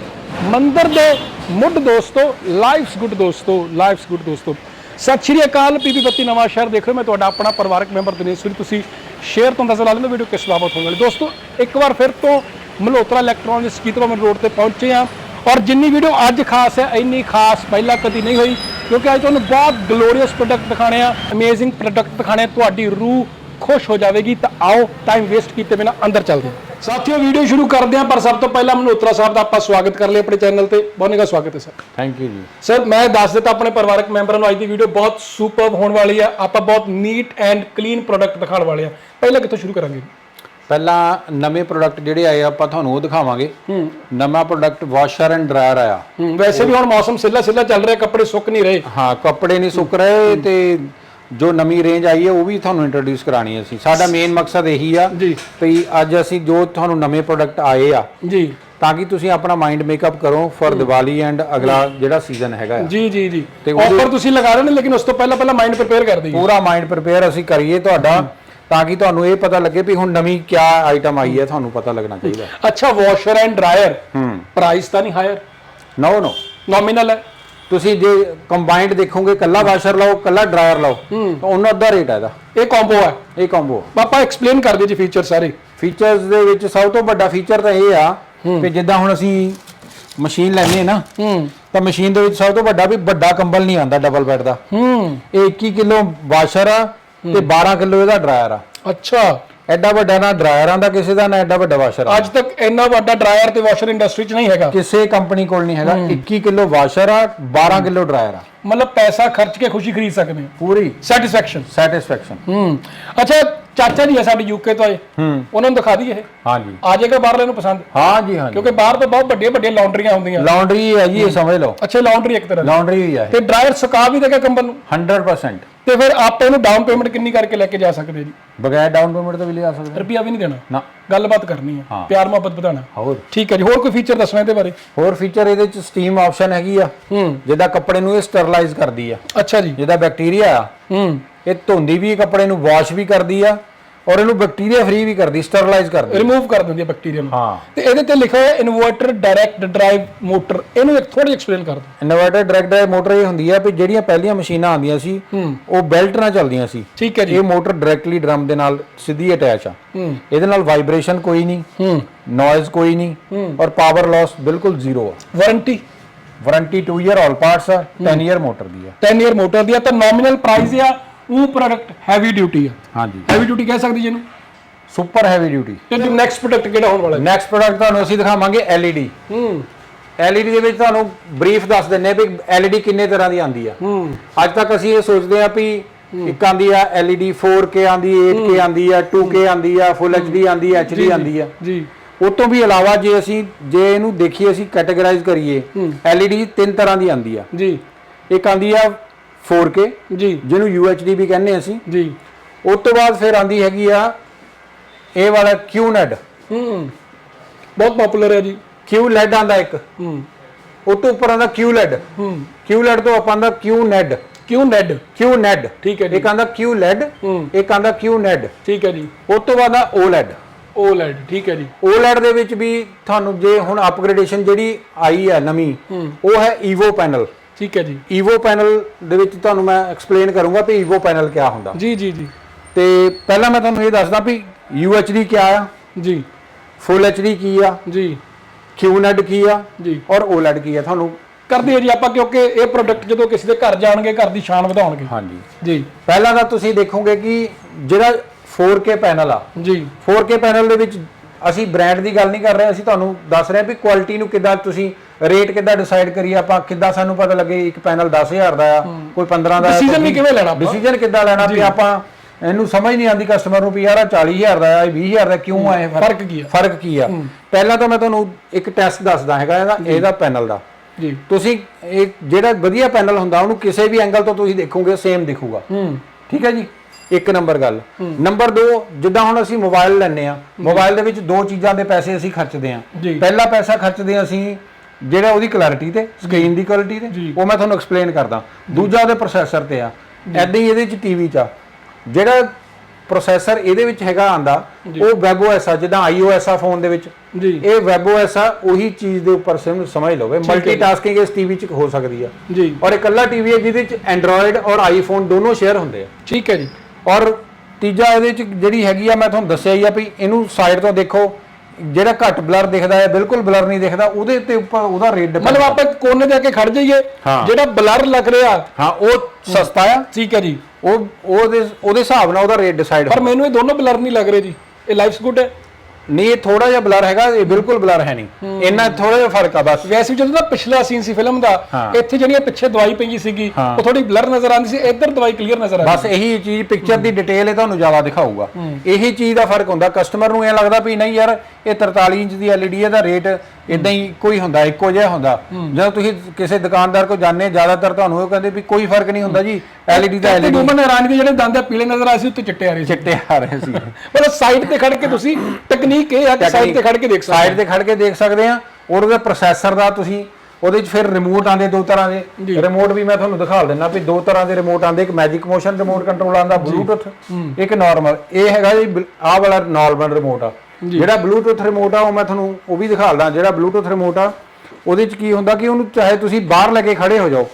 ਮੰਦਰ ਦੇ ਮੁੱਢ ਦੋਸਤੋ ਲਾਈਫਸ ਗੁੱਡ ਦੋਸਤੋ। ਲਾਈਫਸ ਗੁੱਡ ਦੋਸਤੋ। ਸਤਿ ਸ਼੍ਰੀ ਅਕਾਲ ਪੀਪੀ ਬੱਤੀ ਨਵਾਂ ਸ਼ਹਿਰ ਦੇਖ ਰਹੇ ਹੋ। ਮੈਂ ਤੁਹਾਡਾ ਆਪਣਾ ਪਰਿਵਾਰਕ ਮੈਂਬਰ ਦਿਨੇਸ਼ ਸੂਰੀ। ਤੁਸੀਂ ਸ਼ੇਅਰ ਤੋਂ ਨਜ਼ਰ ਲਾ ਲੈਂਦੇ ਵੀਡੀਓ ਕਿਸ ਬਾਬਤ ਹੋਣ ਵਾਲੀ। ਦੋਸਤੋ, ਇੱਕ ਵਾਰ ਫਿਰ ਤੋਂ ਮਲਹੋਤਰਾ ਇਲੈਕਟ੍ਰੋਨਿਕਸ ਗੀਤ ਭਵਨ ਰੋਡ ਤੇ ਪਹੁੰਚੇ ਆ ਔਰ ਜਿੰਨੀ ਵੀਡੀਓ ਅੱਜ ਖਾਸ ਹੈ, ਇੰਨੀ ਖਾਸ ਪਹਿਲਾਂ ਕਦੀ ਨਹੀਂ ਹੋਈ, ਕਿਉਂਕਿ ਅੱਜ ਤੁਹਾਨੂੰ ਬਹੁਤ ਗਲੋਰੀਅਸ ਪ੍ਰੋਡਕਟ ਦਿਖਾਣੇ ਆ। ਅਮੇਜ਼ਿੰਗ ਪ੍ਰੋਡਕਟ ਦਿਖਾਣੇ ਤੁਹਾਡੀ ਰੂਹ ਖੁਸ਼ ਹੋ ਜਾਵੇਗੀ। ਤਾਂ ਆਓ ਟਾਈਮ ਵੇਸਟ ਕੀਤੇ ਬਿਨਾ ਅੰਦਰ ਚੱਲਦੇ ਹਾਂ। ਸਾਥੀਓ ਵੀਡੀਓ ਸ਼ੁਰੂ ਕਰਦੇ ਹਾਂ ਪਰ ਸਭ ਤੋਂ ਪਹਿਲਾਂ ਮਲਹੋਤਰਾ ਸਾਹਿਬ ਦਾ ਆਪਾਂ ਸਵਾਗਤ ਕਰ ਲਈ ਆਪਣੇ ਚੈਨਲ ਤੇ। ਬਹੁਤ ਨਿੱਘਾ ਸਵਾਗਤ ਹੈ sir. Thank you ji. Sir ਮੈਂ ਦੱਸ ਦਿੱਤਾ ਆਪਣੇ ਪਰਿਵਾਰਕ ਮੈਂਬਰਾਂ ਨੂੰ ਅੱਜ ਦੀ ਵੀਡੀਓ ਬਹੁਤ ਸੁਪਰਬ ਹੋਣ ਵਾਲੀ ਆ। ਆਪਾਂ ਬਹੁਤ ਨੀਟ ਐਂਡ ਕਲੀਨ ਪ੍ਰੋਡਕਟ ਦਿਖਾਉਣ ਵਾਲੇ ਆ। ਪਹਿਲਾਂ ਕਿੱਥੋਂ ਸ਼ੁਰੂ ਕਰਾਂਗੇ? ਪਹਿਲਾਂ ਨਵੇਂ ਪ੍ਰੋਡਕਟ ਜਿਹੜੇ ਆਏ ਆ, ਆਪਾਂ ਤੁਹਾਨੂੰ ਉਹ ਦਿਖਾਵਾਂਗੇ। ਨਵਾਂ ਪ੍ਰੋਡਕਟ ਵਾਸ਼ਰ ਐਂਡ ਡਰਾਇਰ ਆਇਆ। ਹੂੰ ਵੈਸੇ ਵੀ ਹੁਣ ਮੌਸਮ ਸਿੱਲਾ ਸਿੱਲਾ ਚੱਲ ਰਿਹਾ ਕੱਪੜੇ ਸੁੱਕ ਨਹੀਂ ਰਹੇ। ਹਾਂ ਕੱਪੜੇ ਨਹੀਂ ਸੁੱਕ ਰਹੇ ਤੇ ਜੋ ਨਵੀਂ ਰੇਂਜ ਆਈ ਹੈ ਉਹ ਵੀ ਤੁਹਾਨੂੰ ਇੰਟਰੋਡਿਊਸ ਕਰਾਣੀ ਹੈ ਅਸੀਂ। ਸਾਡਾ ਮੇਨ ਮਕਸਦ ਇਹੀ ਆ ਜੀ। ਵੀ ਅੱਜ ਅਸੀਂ ਜੋ ਤੁਹਾਨੂੰ ਨਵੇਂ ਪ੍ਰੋਡਕਟ ਆਏ ਆ ਜੀ। ਤਾਂ ਕਿ ਤੁਸੀਂ ਆਪਣਾ ਮਾਈਂਡ ਮੇਕਅਪ ਕਰੋ ਫॉर ਦੀਵਾਲੀ ਐਂਡ ਅਗਲਾ ਜਿਹੜਾ ਸੀਜ਼ਨ ਹੈਗਾ ਆ। ਜੀ ਜੀ ਜੀ। ਤੇ ਉਹਦੇ- ਆਫਰ ਤੁਸੀਂ ਲਗਾ ਰਹੇ ਨੇ ਲੇਕਿਨ ਉਸ ਤੋਂ ਪਹਿਲਾਂ ਪਹਿਲਾਂ ਮਾਈਂਡ ਪ੍ਰਿਪੇਅਰ ਕਰ ਦਈਏ। ਪੂਰਾ ਮਾਈਂਡ ਪ੍ਰਿਪੇਅਰ ਅਸੀਂ ਕਰੀਏ ਤੁਹਾਡਾ ਤਾਂ ਕਿ ਤੁਹਾਨੂੰ ਇਹ ਪਤਾ ਲੱਗੇ ਵੀ ਹੁਣ ਨਵੀਂ ਕਿਆ ਆਈਟਮ ਆਈ ਹੈ ਤੁਹਾਨੂੰ ਪਤਾ ਲੱਗਣਾ ਚਾਹੀਦਾ। ਅੱਛਾ ਵਾਸ਼ਰ ਐਂਡ ਡਰਾਇਰ ਹੂੰ। ਪ੍ਰਾਈਸ ਤਾਂ ਨਹੀਂ ਹਾਇਰ ਨੋ ਨੋ ਨੋਮੀਨਲ ਹੈ। ਤੁਸੀਂ ਜੇ ਕੰਬਾਈਨਡ ਦੇਖੋਗੇ ਕੱਲਾ ਵਾਸ਼ਰ ਲਓ ਕੱਲਾ ਡਰਾਇਰ ਲਓ ਤਾਂ ਉਹਨਾਂ ਦਾ ਰੇਟ ਹੈ ਇਹਦਾ। ਇਹ ਕੰਬੋ ਹੈ ਇਹ ਕੰਬੋ ਪਾਪਾ ਐਕਸਪਲੇਨ ਕਰ ਦਿਓ ਜੀ ਫੀਚਰ ਸਾਰੇ। ਫੀਚਰਸ ਦੇ ਵਿੱਚ ਸਭ ਤੋਂ ਵੱਡਾ ਫੀਚਰ ਤਾਂ ਇਹ ਆ ਕਿ ਜਿੱਦਾਂ ਹੁਣ ਅਸੀਂ ਮਸ਼ੀਨ ਲੈਣੀ ਨਾ ਤਾਂ ਮਸ਼ੀਨ ਦੇ ਵਿੱਚ ਸਭ ਤੋਂ ਵੱਡਾ ਵੀ ਵੱਡਾ ਕੰਬਲ ਨਹੀਂ ਆਉਂਦਾ ਡਬਲ ਬੈੱਡ ਦਾ। ਹੂੰ। ਇਹ 21 ਕਿਲੋ ਵਾਸ਼ਰ ਆ ਤੇ 12 ਕਿਲੋ ਇਹਦਾ ਡਰਾਇਰ ਆ। ਅੱਛਾ। ਐਡਾ ਵੱਡਾ ਨਾ ਡਰਾਇਰ ਆਂਦਾ ਕਿਸੇ ਦਾ ਨਾ ਐਡਾ ਵੱਡਾ ਵਾਸ਼ਰ ਆ ਅੱਜ ਤੱਕ ਇੰਨਾ ਵੱਡਾ ਡਰਾਇਰ ਤੇ ਵਾਸ਼ਰ ਇੰਡਸਟਰੀ 'ਚ ਨਹੀਂ ਹੈਗਾ। ਕਿਸੇ ਕੰਪਨੀ ਕੋਲ ਨਹੀਂ ਹੈਗਾ। 21 ਕਿਲੋ ਵਾਸ਼ਰ ਆ 12 ਕਿਲੋ ਡਰਾਇਰ ਆ। ਮਤਲਬ ਪੈਸਾ ਖਰਚ ਕੇ ਖੁਸ਼ੀ ਖਰੀਦ ਸਕਦੇ ਹਾਂ ਪੂਰੀ। ਸੈਟੀਸਫੈਕਸ਼ਨ ਸੈਟੀਸਫੈਕਸ਼ਨ ਹੂੰ। ਅੱਛਾ ਚਾਚਾ ਜੀ ਆ ਸਾਡੇ ਯੂਕੇ ਤੋਂ ਆਏ। ਹੂੰ। ਉਹਨਾਂ ਨੂੰ ਦਿਖਾ ਦਈਏ ਇਹ। ਹਾਂਜੀ। ਆ ਜਾਏਗਾ ਬਾਹਰਲੇ ਨੂੰ ਪਸੰਦ। ਹਾਂ ਜੀ ਹਾਂ ਜੀ ਕਿਉਂਕਿ ਬਾਹਰ ਤਾਂ ਬਹੁਤ ਵੱਡੀਆਂ ਵੱਡੀਆਂ ਲਾਉਂਡਰੀਆਂ ਹੁੰਦੀਆਂ। ਲਾਉਂਡਰੀ ਹੈ ਜੀ ਇਹ ਸਮਝ ਲਓ। ਅੱਛਾ ਲਾਉਂਡਰੀ ਇੱਕ ਤਰ੍ਹਾਂ ਦੀ। ਲਾਉਂਡਰੀ ਹੀ ਹੈ। ਤੇ ਡਰਾਇਰ ਸੁਕਾ ਵੀ ਦੇਗਾ ਕੰਬਲ ਨੂੰ? 100% ਤੇ ਫਿਰ ਆਪਾਂ ਇਹਨੂੰ ਡਾਊਨ ਪੇਮੈਂਟ ਕਿੰਨੀ ਕਰਕੇ ਲੈ ਕੇ ਜਾ ਸਕਦੇ ਜੀ? ਬਗੈਰ ਡਾਊਨ ਪੇਮੈਂਟ ਤੋਂ ਵੀ ਲਿਆ ਸਕਦੇ ਰੁਪਿਆ ਵੀ ਨਹੀਂ ਦੇਣਾ। ਨਾ। ਗੱਲਬਾਤ ਕਰਨੀ ਹੈ ਹਾਂ। ਪਿਆਰ ਮੁਹੱਬਤ ਵਧਾਣਾ ਹੋਰ। ਠੀਕ ਹੈ ਜੀ। ਹੋਰ ਕੋਈ ਫੀਚਰ ਦੱਸਣਾ ਇਹਦੇ ਬਾਰੇ? ਹੋਰ ਫੀਚਰ ਇਹਦੇ ਚ ਸਟੀਮ ਆਪਸ਼ਨ ਹੈਗੀ ਆ। ਹੂੰ। ਜਿੱਦਾਂ ਕੱਪੜੇ ਨੂੰ ਇਹ ਸਟਰਲਾਈਜ਼ ਕਰਦੀ ਆ। ਅੱਛਾ ਜੀ। ਜਿਹਦਾ ਬੈਕਟੀਰੀਆ ਆ। ਹੂੰ। ਇਹ ਧੋਂਦੀ ਵੀ ਕੱਪੜੇ ਨੂੰ ਵਾਸ਼ ਵੀ ਕਰਦੀ ਆ ਔਰ ਇਹਨੂੰ ਬੈਕਟੀਰੀਆ ਫ੍ਰੀ ਵੀ ਕਰਦੀ ਸਟਰਲਾਈਜ਼ ਕਰਦੀ ਰਿਮੂਵ ਕਰ ਦਿੰਦੀ ਹੈ ਬੈਕਟੀਰੀਆ ਨੂੰ। ਹਾਂ। ਤੇ ਇਹਦੇ ਤੇ ਲਿਖਿਆ ਹੋਇਆ ਇਨਵਰਟਰ ਡਾਇਰੈਕਟ ਡਰਾਈਵ ਮੋਟਰ ਇਹਨੂੰ ਇੱਕ ਥੋੜੀ ਐਕਸਪਲੇਨ ਕਰ ਦਿਓ। ਇਨਵਰਟਰ ਡਾਇਰੈਕਟ ਡਰਾਈਵ ਮੋਟਰ ਇਹ ਹੁੰਦੀ ਆ ਵੀ ਜਿਹੜੀਆਂ ਪਹਿਲੀਆਂ ਮਸ਼ੀਨਾਂ ਆਉਂਦੀਆਂ ਸੀ ਹੂੰ। ਉਹ ਬੈਲਟ ਨਾਲ ਚੱਲਦੀਆਂ ਸੀ। ਠੀਕ ਹੈ ਜੀ। ਇਹ ਮੋਟਰ ਡਾਇਰੈਕਟਲੀ ਡਰਮ ਦੇ ਨਾਲ ਸਿੱਧੀ ਅਟੈਚ ਆ। ਹੂੰ। ਇਹਦੇ ਨਾਲ ਵਾਈਬ੍ਰੇਸ਼ਨ ਕੋਈ ਨਹੀਂ। ਹੂੰ। ਨੋਇਜ਼ ਕੋਈ ਨਹੀਂ। ਔਰ ਪਾਵਰ ਲਾਸ ਬਿਲਕੁਲ ਜ਼ੀਰੋ ਆ। Warranty warranty 2 year all parts ਆ 10 ਇਅਰ ਮੋਟਰ ਦੀ ਆ। 10 ਇਅਰ ਮੋਟਰ ਦੀ ਆ ਤਾਂ ਨੋਮੀਨਲ ਪ੍ਰਾਈਸ ਆ ਉਹ ਪ੍ਰੋਡਕਟ ਹੈਵੀ ਡਿਊਟੀ ਆ। ਹਾਂਜੀ। ਹੈਵੀ ਡਿਊਟੀ ਕਹਿ ਸਕਦੀ ਜਿਹਨੂੰ? ਸੁਪਰ ਹੈਵੀ ਡਿਊਟੀ ਤੇ ਨੈਕਸਟ ਪ੍ਰੋਡਕਟ ਕਿਹੜਾ ਹੋਣ ਵਾਲਾ ਹੈ? ਨੈਕਸਟ ਪ੍ਰੋਡਕਟ ਤੁਹਾਨੂੰ ਅਸੀਂ ਦਿਖਾਵਾਂਗੇ LED ਹੂੰ। LED ਦੇ ਵਿੱਚ ਤੁਹਾਨੂੰ ਬਰੀਫ ਦੱਸ ਦਿੰਨੇ ਵੀ LED ਕਿੰਨੇ ਤਰ੍ਹਾਂ ਦੀ ਆਂਦੀ ਆ। ਹੂੰ। ਅੱਜ ਤੱਕ ਅਸੀਂ ਇਹ ਸੋਚਦੇ ਆ ਵੀ ਇੱਕ ਆਂਦੀ ਆ LED 4K ਆਂਦੀ 8K ਆਂਦੀ ਆ 2K ਆਂਦੀ ਆ Full HD ਆਂਦੀ ਆ HD ਆਂਦੀ ਆ। ਜੀ। ਉਹ ਤੋਂ ਵੀ ਇਲਾਵਾ ਜੇ ਅਸੀਂ ਜੇ ਇਹਨੂੰ ਦੇਖੀਏ ਅਸੀਂ ਕੈਟਾਗਰਾਈਜ਼ ਕਰੀਏ LED ਤਿੰਨ ਤਰ੍ਹਾਂ ਦੀ ਆਂਦੀ ਆ। ਜੀ। ਇੱਕ ਆਂਦੀ ਆ 4K ਜੀ ਜਿਹਨੂੰ UHD ਵੀ ਕਹਿੰਦੇ ਅਸੀਂ ਜੀ ਉਸ ਤੋਂ ਬਾਅਦ ਫਿਰ ਆਂਦੀ ਹੈਗੀ ਆ ਇਹ ਵਾਲਾ QNED ਹੂੰ ਬਹੁਤ ਪਪੂਲਰ ਹੈ ਜੀ QLED ਆਂਦਾ ਇੱਕ ਹੂੰ ਉਹ ਤੋਂ ਉੱਪਰ ਆਂਦਾ QLED ਹੂੰ QLED ਤੋਂ ਆਪਾਂ ਆਂਦਾ QNED ਨੈਡ QNED ਠੀਕ ਹੈ ਜੀ ਇੱਕ ਆਂਦਾ QLED ਹੂੰ ਇੱਕ ਆਂਦਾ QNED ਠੀਕ ਹੈ ਜੀ ਉਸ ਤੋਂ ਬਾਅਦ ਆ OLED OLED ਠੀਕ ਹੈ ਜੀ OLED ਦੇ ਵਿੱਚ ਵੀ ਤੁਹਾਨੂੰ ਜੇ ਹੁਣ ਅਪਗ੍ਰੇਡੇਸ਼ਨ ਜਿਹੜੀ ਆਈ ਆ ਨਵੀਂ ਉਹ ਹੈ EVO ਪੈਨਲ ਠੀਕ ਹੈ ਜੀ। EVO ਪੈਨਲ ਦੇ ਵਿੱਚ ਤੁਹਾਨੂੰ ਮੈਂ ਐਕਸਪਲੇਨ ਕਰੂੰਗਾ ਵੀ EVO ਪੈਨਲ ਕਿਆ ਹੁੰਦਾ। ਜੀ ਜੀ ਜੀ। ਤੇ ਪਹਿਲਾਂ ਮੈਂ ਤੁਹਾਨੂੰ ਇਹ ਦੱਸਦਾ ਵੀ UHD ਕਿਆ ਆ? ਜੀ। Full HD ਕੀ ਆ? ਜੀ। QNED ਕੀ ਆ? ਜੀ। ਔਰ OLED ਕੀ ਆ? ਤੁਹਾਨੂੰ ਕਰਦੇ ਹਾਂ ਜੀ ਆਪਾਂ ਕਿਉਂਕਿ ਇਹ ਪ੍ਰੋਡਕਟ ਜਦੋਂ ਕਿਸੇ ਦੇ ਘਰ ਜਾਣਗੇ ਘਰ ਦੀ ਸ਼ਾਨ ਵਧਾਉਣਗੇ। ਹਾਂਜੀ। ਜੀ। ਪਹਿਲਾਂ ਤਾਂ ਤੁਸੀਂ ਦੇਖੋਗੇ ਕਿ ਜਿਹੜਾ 4K ਪੈਨਲ ਆ ਜੀ। 4K ਪੈਨਲ ਦੇ ਵਿੱਚ ਅਸੀਂ ਬ੍ਰਾਂਡ ਦੀ ਗੱਲ ਨਹੀਂ ਕਰ ਰਹੇ ਅਸੀਂ ਤੁਹਾਨੂੰ ਦੱਸ ਰਹੇ ਵੀ ਕੁਆਲਿਟੀ ਨੂੰ ਕਿੱਦਾਂ ਤੁਸੀਂ ਰੇਟ ਕਿੱਦਾਂ ਡਿਸਾਈਡ ਕਰੀਏ ਆਪਾਂ ਕਿੱਦਾਂ ਸਾਨੂੰ ਪਤਾ ਲੱਗੇ ਇੱਕ ਪੈਨਲ 10000 ਦਾ ਆ ਕੋਈ 15 ਦਾ Decision ਵੀ ਕਿਵੇਂ ਲੈਣਾ ਆਪਾਂ? ਡਿਸੀਜਨ ਕਿੱਦਾਂ ਲੈਣਾ ਵੀ ਆਪਾਂ ਇਹਨੂੰ ਸਮਝ ਨਹੀਂ ਆਉਂਦੀ ਕਸਟਮਰ ਨੂੰ ਵੀ ਯਾਰ ਆਹ 40000 ਦਾ ਆ ਇਹ 20000 ਦਾ ਕਿਉਂ ਆ ਇਹ ਫ਼ਰਕ ਕੀ ਆ? ਫ਼ਰਕ ਕੀ ਆ? ਪਹਿਲਾਂ ਤਾਂ ਮੈਂ ਤੁਹਾਨੂੰ ਇੱਕ ਟੈਸਟ ਦੱਸਦਾ ਹੈਗਾ ਇਹਦਾ ਇਹਦਾ ਪੈਨਲ ਦਾ। ਜੀ। ਤੁਸੀਂ ਇਹ ਜਿਹੜਾ ਵਧੀਆ ਪੈਨਲ ਹੁੰਦਾ ਉਹਨੂੰ ਕਿਸੇ ਵੀ ਐਂਗਲ ਤੋਂ ਤੁਸੀਂ ਦੇਖੋਗੇ ਸੇਮ ਦਿਖੂਗਾ। ਹੂੰ। ਠੀਕ ਹੈ ਜੀ? ਇੱਕ ਨੰਬਰ ਗੱਲ। ਨੰਬਰ 2 ਜਿੱਦਾਂ ਹੁਣ ਅਸੀਂ ਮੋਬਾਈਲ ਲੈਂਦੇ ਆ ਮੋਬਾਈਲ ਦੇ ਵਿੱਚ ਦੋ ਚੀਜ਼ਾਂ ਦੇ ਪੈਸੇ ਅਸੀਂ ਖਰਚਦੇ ਆ। ਪਹਿਲਾ ਪੈਸਾ ਖਰਚਦੇ ਹਾਂ ਅਸੀਂ ਜਿਹੜਾ ਉਹਦੀ ਕਲੈਰਿਟੀ ਤੇ ਸਕਰੀਨ ਦੀ ਕੁਆਲਿਟੀ ਤੇ। ਉਹ ਮੈਂ ਤੁਹਾਨੂੰ ਐਕਸਪਲੇਨ ਕਰਦਾ। ਦੂਜਾ ਉਹਦੇ ਪ੍ਰੋਸੈਸਰ ਤੇ ਆ। ਐਦਾਂ ਹੀ ਇਹਦੇ ਚ ਟੀਵੀ ਚ ਆ। ਜਿਹੜਾ ਪ੍ਰੋਸੈਸਰ ਇਹਦੇ ਵਿੱਚ ਹੈਗਾ ਆਂਦਾ ਉਹ WebOS ਆ ਜਿੱਦਾਂ iOS ਆ ਫੋਨ ਦੇ ਵਿੱਚ। ਜੀ। ਇਹ WebOS ਆ ਉਹੀ ਚੀਜ਼ ਦੇ ਉੱਪਰ ਸਿਮ ਸਮਝ ਲਓਗੇ। ਮਲਟੀਟਾਸਕਿੰਗ ਇਸ ਟੀਵੀ 'ਚ ਹੋ ਸਕਦੀ ਆ। ਜੀ। ਔਰ ਇਕੱਲਾ ਟੀਵੀ ਹੈ ਜਿਹਦੇ 'ਚ Android ਔਰ iPhone ਦੋਨੋਂ ਸ਼ੇਅਰ ਹੁੰਦੇ ਆ। ਠੀਕ ਹੈ ਜੀ। ਔਰ ਤੀਜਾ ਇਹਦੇ 'ਚ ਜਿਹੜੀ ਹੈਗੀ ਆ ਮੈਂ ਤੁਹਾਨੂੰ ਦੱਸਿਆ ਹੀ ਆ ਵੀ ਇਹਨੂੰ ਸਾਈਡ ਤੋਂ ਦੇਖੋ ਜਿਹੜਾ ਘੱਟ ਬਲਰ ਦਿਖਦਾ ਹੈ ਬਿਲਕੁਲ ਬਲਰ ਨਹੀਂ ਦਿਖਦਾ ਉਹਦੇ ਤੇ ਉੱਪਰ ਉਹਦਾ ਰੇਟ ਮਤਲਬ ਆਪਾਂ ਕੋਨੇ ਜਾ ਕੇ ਖੜ ਜਾਈਏ ਹਾਂ। ਜਿਹੜਾ ਬਲਰ ਲੱਗ ਰਿਹਾ ਹਾਂ ਉਹ ਸਸਤਾ ਆ। ਠੀਕ ਹੈ ਜੀ। ਉਹ ਉਹਦੇ ਉਹਦੇ ਹਿਸਾਬ ਨਾਲ ਉਹਦਾ ਰੇਟ ਡਿਸਾਈਡ ਪਰ ਮੈਨੂੰ ਇਹ ਦੋਨੋਂ ਬਲਰ ਨਹੀਂ ਲੱਗ ਰਹੇ ਜੀ। ਇਹ ਲਾਈਫਸ ਗੁੱਡ ਹੈ। ਨਹੀਂ ਇਹ ਥੋੜਾ ਜਿਹਾ ਬਲਰ ਹੈਗਾ ਇਹ ਬਿਲਕੁਲ ਬਲਰ ਹੈ ਨਹੀਂ। ਇੰਨਾ ਥੋੜਾ ਜਿਹਾ ਫ਼ਰਕ ਆ ਬਸ। ਵੈਸੇ ਜਦੋਂ ਦਾ ਪਿਛਲਾ ਸੀਨ ਸੀ ਫਿਲਮ ਦਾ। ਇੱਥੇ ਜਿਹੜੀਆਂ ਪਿੱਛੇ ਦਵਾਈ ਪਈ ਸੀਗੀ। ਉਹ ਥੋੜੀ ਬਲਰ ਨਜ਼ਰ ਆਉਂਦੀ ਸੀ ਇੱਧਰ ਦਵਾਈ ਕਲੀਅਰ ਨਜ਼ਰ ਆ ਬਸ ਇਹੀ ਚੀਜ਼ ਪਿਕਚਰ ਦੀ ਡਿਟੇਲ ਇਹ ਤੁਹਾਨੂੰ ਜ਼ਿਆਦਾ ਦਿਖਾਊਗਾ। ਇਹੀ ਚੀਜ਼ ਦਾ ਫ਼ਰਕ ਹੁੰਦਾ। ਕਸਟਮਰ ਨੂੰ ਇਹ ਲੱਗਦਾ ਵੀ ਨਹੀਂ ਯਾਰ ਇਹ 43 ਇੰਚ ਦੀ LED ਦਾ ਰੇਟ ਇਦਾਂ ਹੀ ਕੋਈ ਹੁੰਦਾ ਇੱਕੋ ਜਿਹਾ ਹੁੰਦਾ। ਜਦੋਂ ਤੁਸੀਂ ਕਿਸੇ ਦੁਕਾਨਦਾਰ ਕੋਲ ਜਾਂਦੇ ਜ਼ਿਆਦਾਤਰ ਤੁਹਾਨੂੰ ਉਹ ਕਹਿੰਦੇ ਵੀ ਕੋਈ ਫ਼ਰਕ ਨਹੀਂ ਹੁੰਦਾ ਜੀ LED ਦਾ ਤੇ LED ਦੋਵਾਂ ਨੇ ਹੈਰਾਨਗੀ ਜਿਹੜੇ ਦੰਦ ਪੀਲੇ ਨਜ਼ਰ ਆ ਸੀ ਉੱਤੇ ਚਿੱਟੇ ਆ ਰਹੇ ਸੀ। ਚਿੱਟੇ ਆ ਰਹੇ ਸੀ। ਮਤਲਬ ਸਾਈਡ ਤੇ ਖੜ ਕੇ ਤੁਸੀਂ ਟੈਕਨੀਕ ਇਹ ਆ ਕਿ ਸਾਈਡ ਤੇ ਖੜ ਕੇ ਦੇਖ ਸਕਦੇ ਸਾਈਡ ਤੇ ਖੜ ਕੇ ਦੇਖ ਸਕਦੇ ਆ ਔਰ ਉਹਦੇ ਪ੍ਰੋਸੈਸਰ ਦਾ ਤੁਸੀਂ ਉਹਦੇ 'ਚ ਫਿਰ ਰਿਮੋਟ ਆਂਦੇ ਦੋ ਤਰ੍ਹਾਂ ਦੇ। ਰਿਮੋਟ ਵੀ ਮੈਂ ਤੁਹਾਨੂੰ ਦਿਖਾ ਦਿੰਦਾ ਵੀ ਦੋ ਤਰ੍ਹਾਂ ਦੇ ਰਿਮੋਟ ਆਂਦੇ ਇੱਕ ਮੈਜਿਕ ਮੋਸ਼ਨ ਰਿਮੋਟ ਕੰਟਰੋਲ ਆਂਦਾ ਬਲੂਟੁੱਥ ਇੱਕ ਨਾਰਮਲ ਇਹ ਹੈਗਾ ਜੀ ਆਹ ਵਾਲਾ ਨਾਰਮਲ ਰਿਮੋਟ ਆ। ਜਿਹੜਾ ਬਲੂਟੁੱਥ ਰਿਮੋਟ ਆ ਉਹ ਮੈਂ ਤੁਹਾਨੂੰ ਉਹ ਵੀ ਦਿਖਾ ਦਿੰਦਾ। ਜਿਹੜਾ ਬਲੂਟੁੱਥ ਰਿਮੋਟ ਆ ਉਹਦੇ 'ਚ ਕੀ ਹੁੰਦਾ ਕਿ ਉਹਨੂੰ ਚਾਹੇ ਤੁਸੀਂ ਬਾਹਰ ਲੈ ਕੇ ਖੜੇ ਹੋ ਜਾਓ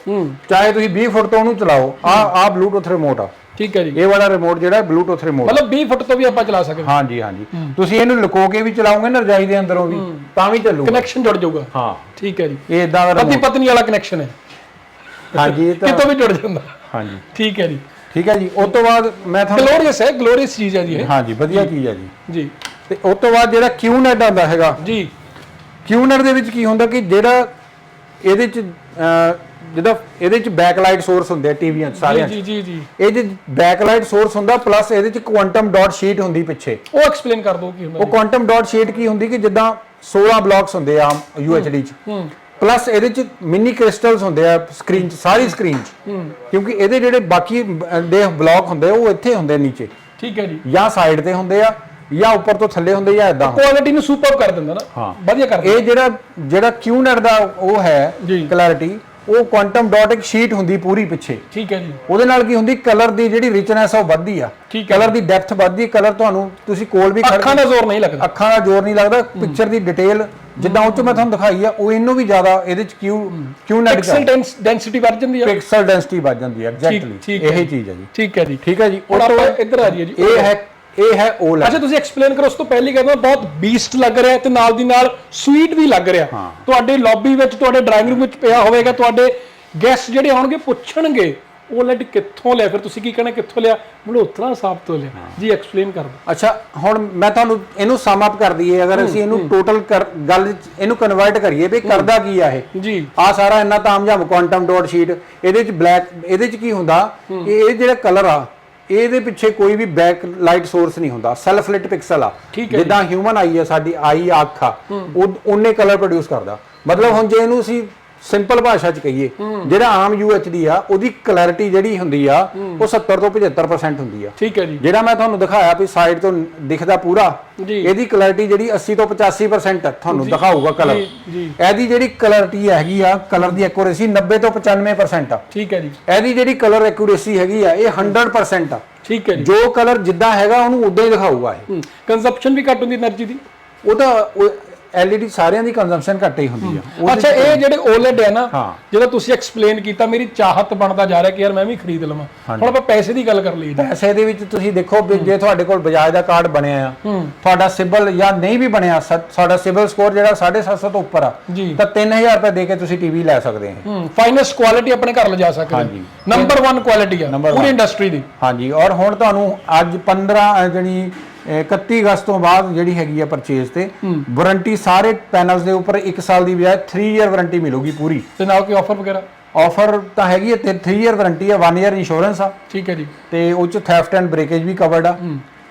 ਚਾਹੇ ਤੁਸੀਂ 20 ਫੁੱਟ ਤੋਂ ਉਹਨੂੰ ਚਲਾਓ ਆ ਆ ਬਲੂਟੁੱਥ ਰਿਮੋਟ ਆ। ਠੀਕ ਹੈ ਜੀ। ਇਹ ਵਾਲਾ ਰਿਮੋਟ ਜਿਹੜਾ ਬਲੂਟੁੱਥ ਰਿਮੋਟ ਮਤਲਬ 20 ਫੁੱਟ ਤੋਂ ਵੀ ਆਪਾਂ ਚਲਾ ਸਕਦੇ ਹਾਂਜੀ ਹਾਂਜੀ। ਤੁਸੀਂ ਇਹਨੂੰ ਲੁਕੋ ਕੇ ਵੀ ਚਲਾਓਗੇ ਨਾ ਰਜਾਈ ਦੇ ਅੰਦਰੋਂ ਵੀ ਤਾਂ ਵੀ ਚੱਲੂਗਾ। ਕਨੈਕਸ਼ਨ ਜੁੜ ਜਾਊਗਾ। ਹਾਂ। ਠੀਕ ਹੈ ਜੀ। ਇਹ ਇਦਾਂ ਦਾ ਪਤੀ ਪਤਨੀ ਵਾਲਾ ਕਨੈਕਸ਼ਨ ਹੈ। ਹਾਂਜੀ ਇਹ ਤਾਂ ਕਿਤੋਂ ਵੀ ਜੁੜ ਜਾਂਦਾ। ਹਾਂਜੀ। ਠੀਕ ਹੈ ਜੀ। ਠੀਕ ਹੈ ਜੀ। ਉਸ ਤੋਂ ਬਾਅਦ ਮੈਂ ਤੁਹਾਨੂੰ ਗਲੋਰੀਅਸ ਹੈ ਗਲੋਰੀਅਸ ਚੀਜ਼ ਹੈ ਜੀ ਇਹ। ਹਾਂਜੀ ਵਧੀਆ ਚੀਜ਼ ਹੈ ਜੀ। ਜੀ। ਤੇ ਉਸ ਤੋਂ ਬਾਅਦ ਜਿਹੜਾ QNET ਆਉਂਦਾ ਹੈਗਾ। ਜੀ। QNET ਦੇ ਵਿੱਚ ਕੀ ਹੁੰਦਾ ਕਿ ਜਿਹੜਾ ਇਹਦੇ ਚ ਜਿਹਦਾ ਇਹਦੇ ਚ ਬੈਕਲਾਈਟ ਸੋਰਸ ਹੁੰਦੇ ਆ ਟੀਵੀਆਂ ਸਾਰਿਆਂ ਚ। ਜੀ ਜੀ ਜੀ। ਇਹ ਚ ਬੈਕਲਾਈਟ ਸੋਰਸ ਹੁੰਦਾ ਪਲੱਸ ਇਹਦੇ ਚ ਕੁਆਂਟਮ ਡਾਟ ਸ਼ੀਟ ਹੁੰਦੀ ਪਿੱਛੇ। ਉਹ ਐਕਸਪਲੇਨ ਕਰ ਦਿਓ ਕੀ ਹੁੰਦਾ ਉਹ ਕੁਆਂਟਮ ਡਾਟ ਸ਼ੀਟ ਕੀ ਹੁੰਦੀ ਕਿ ਜਿੱਦਾਂ 16 ਬਲੌਕਸ ਹੁੰਦੇ ਆ UHD ਚ। ਹੂੰ। ਪਲੱਸ ਇਹਦੇ ਚ ਮਿਨੀ ਕ੍ਰਿਸਟਲਸ ਹੁੰਦੇ ਆ ਸਕਰੀਨ ਚ ਸਾਰੀ ਸਕਰੀਨ ਚ। ਕਿਉਂਕਿ ਇਹਦੇ ਜਿਹੜੇ ਬਾਕੀ ਦੇ ਬਲੌਕ ਹੁੰਦੇ ਉਹ ਇੱਥੇ ਹੁੰਦੇ ਨੀਚੇ। ਠੀਕ ਹੈ ਜੀ। ਜਾਂ ਸਾਈਡ ਤੇ ਹੁੰਦੇ ਆ ਜਾਂ ਉੱਪਰ ਤੋਂ ਥੱਲੇ ਹੁੰਦੇ ਜਾਂ ਇਦਾਂ ਕੁਆਲਿਟੀ ਨੂੰ ਸੁਪਰ ਕਰ ਦਿੰਦਾ ਨਾ। ਹਾਂ। ਵਧੀਆ ਕਰ ਦਿੰਦਾ। ਇਹ ਜਿਹੜਾ ਜਿਹੜਾ QNET ਦਾ ਉਹ ਹੈ। ਕਲੈਰਿਟੀ ਉਹ ਕੁਆਂਟਮ ਡਾਟ ਇੱਕ ਸ਼ੀਟ ਹੁੰਦੀ ਪੂਰੀ ਪਿੱਛੇ। ਠੀਕ ਹੈ ਜੀ। ਉਹਦੇ ਨਾਲ ਕੀ ਹੁੰਦੀ? ਕਲਰ ਦੀ ਜਿਹੜੀ ਰਿਚਨੈਸ ਆ ਉਹ ਵੱਧਦੀ ਆ। ਕਲਰ ਦੀ ਡੈਪਥ ਵੱਧਦੀ ਕਲਰ ਤੁਹਾਨੂੰ ਤੁਸੀਂ ਕੋਲ ਵੀ ਅੱਖਾਂ ਦਾ ਜ਼ੋਰ ਨਹੀਂ ਲੱਗਦਾ। ਅੱਖਾਂ ਦਾ ਜ਼ੋਰ ਨਹੀਂ ਲੱਗਦਾ। ਪਿਕਚਰ ਦੀ ਡਿਟੇਲ ਜਿੱਦਾਂ ਉਹ ਚ ਮੈਂ ਤੁਹਾਨੂੰ ਦਿਖਾਈ ਆ ਉਹ ਇਹਨੂੰ ਵੀ ਜ਼ਿਆਦਾ ਇਹਦੇ ਚ Q QNET ਪਿਕਸਲ ਡੈਂਸਿਟੀ ਵੱਧ ਜਾਂਦੀ ਹੈ ਪਿਕਸਲ ਡੈਂਸਿਟੀ ਵੱਧ ਜਾਂਦੀ ਹੈ ਐਗਜ਼ੈਕਟਲੀ ਇਹੀ ਚੀਜ਼ ਹੈ ਜੀ। ਠੀਕ ਹੈ ਜੀ। ਠੀਕ ਹੈ ਜੀ। ਹੁਣ ਆਪਾਂ ਇੱਧਰ ਆ ਜਾਈਏ ਜੀ। ਇਹ ਹੈ ਇਹ ਹੈ OLED ਅੱਛਾ ਤੁਸੀਂ ਐਕਸਪਲੇਨ ਕਰੋ ਉਸ ਤੋਂ ਪਹਿਲੀ ਕਹਿੰਦਾ ਬਹੁਤ ਬੀਸਟ ਲੱਗ ਰਿਹਾ ਤੇ ਨਾਲ ਦੀ ਨਾਲ ਸਵੀਟ ਵੀ ਲੱਗ ਰਿਹਾ। ਤੁਹਾਡੇ ਲੌਬੀ ਵਿੱਚ ਤੁਹਾਡੇ ਡਰਾਇੰਗ ਰੂਮ ਵਿੱਚ ਪਿਆ ਹੋਵੇਗਾ ਤੁਹਾਡੇ ਗੈਸਟ ਜਿਹੜੇ ਆਉਣਗੇ ਪੁੱਛਣਗੇ OLED ਕਿੱਥੋਂ ਲਿਆ? ਫਿਰ ਤੁਸੀਂ ਕੀ ਕਹਿਣਾ ਕਿੱਥੋਂ ਲਿਆ? ਮਲਹੋਤਰਾ ਸਾਹਿਬ ਤੋਂ ਲਿਆ। ਜੀ ਐਕਸਪਲੇਨ ਕਰ ਦਿਓ। ਅੱਛਾ ਹੁਣ ਮੈਂ ਤੁਹਾਨੂੰ ਇਹਨੂੰ ਸਮ ਅਪ ਕਰ ਦਈਏ ਅਗਰ ਅਸੀਂ ਇਹਨੂੰ ਟੋਟਲ ਗੱਲ ਇਹਨੂੰ ਕਨਵਰਟ ਕਰੀਏ ਵੀ ਕਰਦਾ ਕੀ ਆ ਇਹ? ਜੀ। ਆ ਸਾਰਾ ਇੰਨਾ ਤਾਮਝਾਮ ਕੁਆਂਟਮ ਡਾਟ ਸ਼ੀਟ ਇਹਦੇ ਚ ਬਲੈਕ ਇਹਦੇ ਚ ਕੀ ਹੁੰਦਾ ਕਿ ਇਹ ਜਿਹੜਾ ਕਲਰ ਆ ਇਹਦੇ ਪਿੱਛੇ ਕੋਈ ਵੀ ਬੈਕ ਲਾਈਟ ਸੋਰਸ ਨਹੀਂ ਹੁੰਦਾ ਸੈਲਫ ਲਿਟ ਪਿਕਸਲ ਆ ਜਿੱਦਾਂ ਹਿਊਮਨ ਆਈ ਆ ਸਾਡੀ ਆਈ ਅੱਖ ਆ ਉਹ ਉਹਨੇ ਕਲਰ ਪ੍ਰੋਡਿਊਸ ਕਰਦਾ। ਮਤਲਬ ਹੁਣ ਜੇ ਇਹਨੂੰ ਅਸੀਂ ਸਿੰਪਲ ਭਾਸ਼ਾ 'ਚ ਕਹੀਏ ਜਿਹੜਾ ਆਮ UHD ਆ ਉਹਦੀ ਕਲੈਰਿਟੀ ਜਿਹੜੀ ਹੁੰਦੀ ਆ ਉਹ 70 ਤੋਂ 75% ਹੁੰਦੀ ਆ। ਠੀਕ ਹੈ ਜੀ। ਜਿਹੜਾ ਮੈਂ ਤੁਹਾਨੂੰ ਦਿਖਾਇਆ ਵੀ ਸਾਈਡ ਤੋਂ ਦਿਖਦਾ ਪੂਰਾ ਇਹਦੀ ਕਲੈਰਿਟੀ ਜਿਹੜੀ 80 ਤੋਂ 85% ਤੁਹਾਨੂੰ ਦਿਖਾਊਗਾ ਕਲਰ ਇਹਦੀ ਜਿਹੜੀ ਕਲੈਰਿਟੀ ਹੈਗੀ ਆ ਕਲਰ ਦੀ ਐਕੂਰੇਸੀ 90 ਤੋਂ 95% ਆ। ਠੀਕ ਹੈ ਜੀ। ਇਹਦੀ ਜਿਹੜੀ ਕਲਰ ਐਕੂਰੇਸੀ ਹੈਗੀ ਆ ਇਹ 100% ਆ। ਠੀਕ ਹੈ ਜੋ। ਕਲਰ ਜਿੱਦਾਂ ਹੈਗਾ ਉਹਨੂੰ ਉਦਾਂ ਹੀ ਦਿਖਾਊਗਾ ਇਹ। ਕੰਜ਼ੰਪਸ਼ਨ ਵੀ ਘੱਟ ਹੁੰਦੀ એનર્ਜੀ ਦੀ। ਉਹਦਾ LED ਸਾਰਿਆਂ ਦੀ ਕੰਜ਼ੰਪਸ਼ਨ ਘੱਟ ਹੀ ਹੁੰਦੀ ਆ ਅੱਛਾ ਇਹ ਜਿਹੜੇ OLED ਹੈ ਨਾ ਹਾਂ। ਜਿਹੜਾ ਤੁਸੀਂ ਐਕਸਪਲੇਨ ਕੀਤਾ ਮੇਰੀ ਚਾਹਤ ਬਣਦਾ ਜਾ ਰਿਹਾ ਕਿ ਯਾਰ ਮੈਂ ਵੀ ਖਰੀਦ ਲਵਾਂ ਹੁਣ ਆਪਾਂ ਪੈਸੇ ਦੀ ਗੱਲ ਕਰ ਲਈ ਜੀ ਪੈਸੇ ਦੇ ਵਿੱਚ ਤੁਸੀਂ ਦੇਖੋ ਵੀ ਜੇ ਤੁਹਾਡੇ ਕੋਲ ਬਜਾਜ ਦਾ ਕਾਰਡ ਬਣਿਆ ਆ ਤੁਹਾਡਾ ਸਿਬਲ ਜਾਂ ਨਹੀਂ ਵੀ ਬਣਿਆ ਤੁਹਾਡਾ ਸਿਬਲ ਸਕੋਰ ਜਿਹੜਾ 750 ਤੋਂ ਉੱਪਰ ਆ। ਤਾਂ 3000 ਰੁਪਏ ਦੇ ਕੇ ਤੁਸੀਂ ਟੀਵੀ ਲੈ ਸਕਦੇ ਹੋ ਹੂੰ ਫਾਈਨੈਸਟ ਕੁਆਲਿਟੀ ਆਪਣੇ ਘਰ ਲਿਜਾ ਸਕਦੇ ਹਾਂਜੀ। ਨੰਬਰ 1 ਕੁਆਲਿਟੀ ਆ ਪੂਰੀ। ਇੰਡਸਟਰੀ ਦੀ ਹਾਂਜੀ ਔਰ ਹੁਣ ਤੁਹਾਨੂੰ ਅੱਜ 15 ਅਹ ਜਿਹੜੀ ਅਹ 31 ਅਗਸਤ ਤੋਂ ਬਾਅਦ ਜਿਹੜੀ ਹੈਗੀ ਆ ਪਰਚੇਜ਼ ਤੇ ਵਾਰੰਟੀ ਸਾਰੇ ਪੈਨਲਸ ਦੇ ਉੱਪਰ 1 ਸਾਲ ਦੀ ਬਜਾਏ 3 ਇਅਰ ਵਾਰੰਟੀ ਮਿਲੂਗੀ ਪੂਰੀ। ਤੇ ਨਾਲ ਕੋਈ ਆਫਰ ਵਗੈਰਾ? ਆਫਰ ਤਾਂ ਹੈਗੀ ਹੈ ਤੇ 3 ਇਅਰ ਵਾਰੰਟੀ ਆ 1 ਇਅਰ ਇੰਸ਼ੋਰੈਂਸ ਆ। ਠੀਕ ਹੈ ਜੀ। ਤੇ ਉਹ ਚ ਥੈਫਟ ਐਂਡ ਬ੍ਰੇਕੇਜ ਵੀ ਕਵਰਡ ਆ।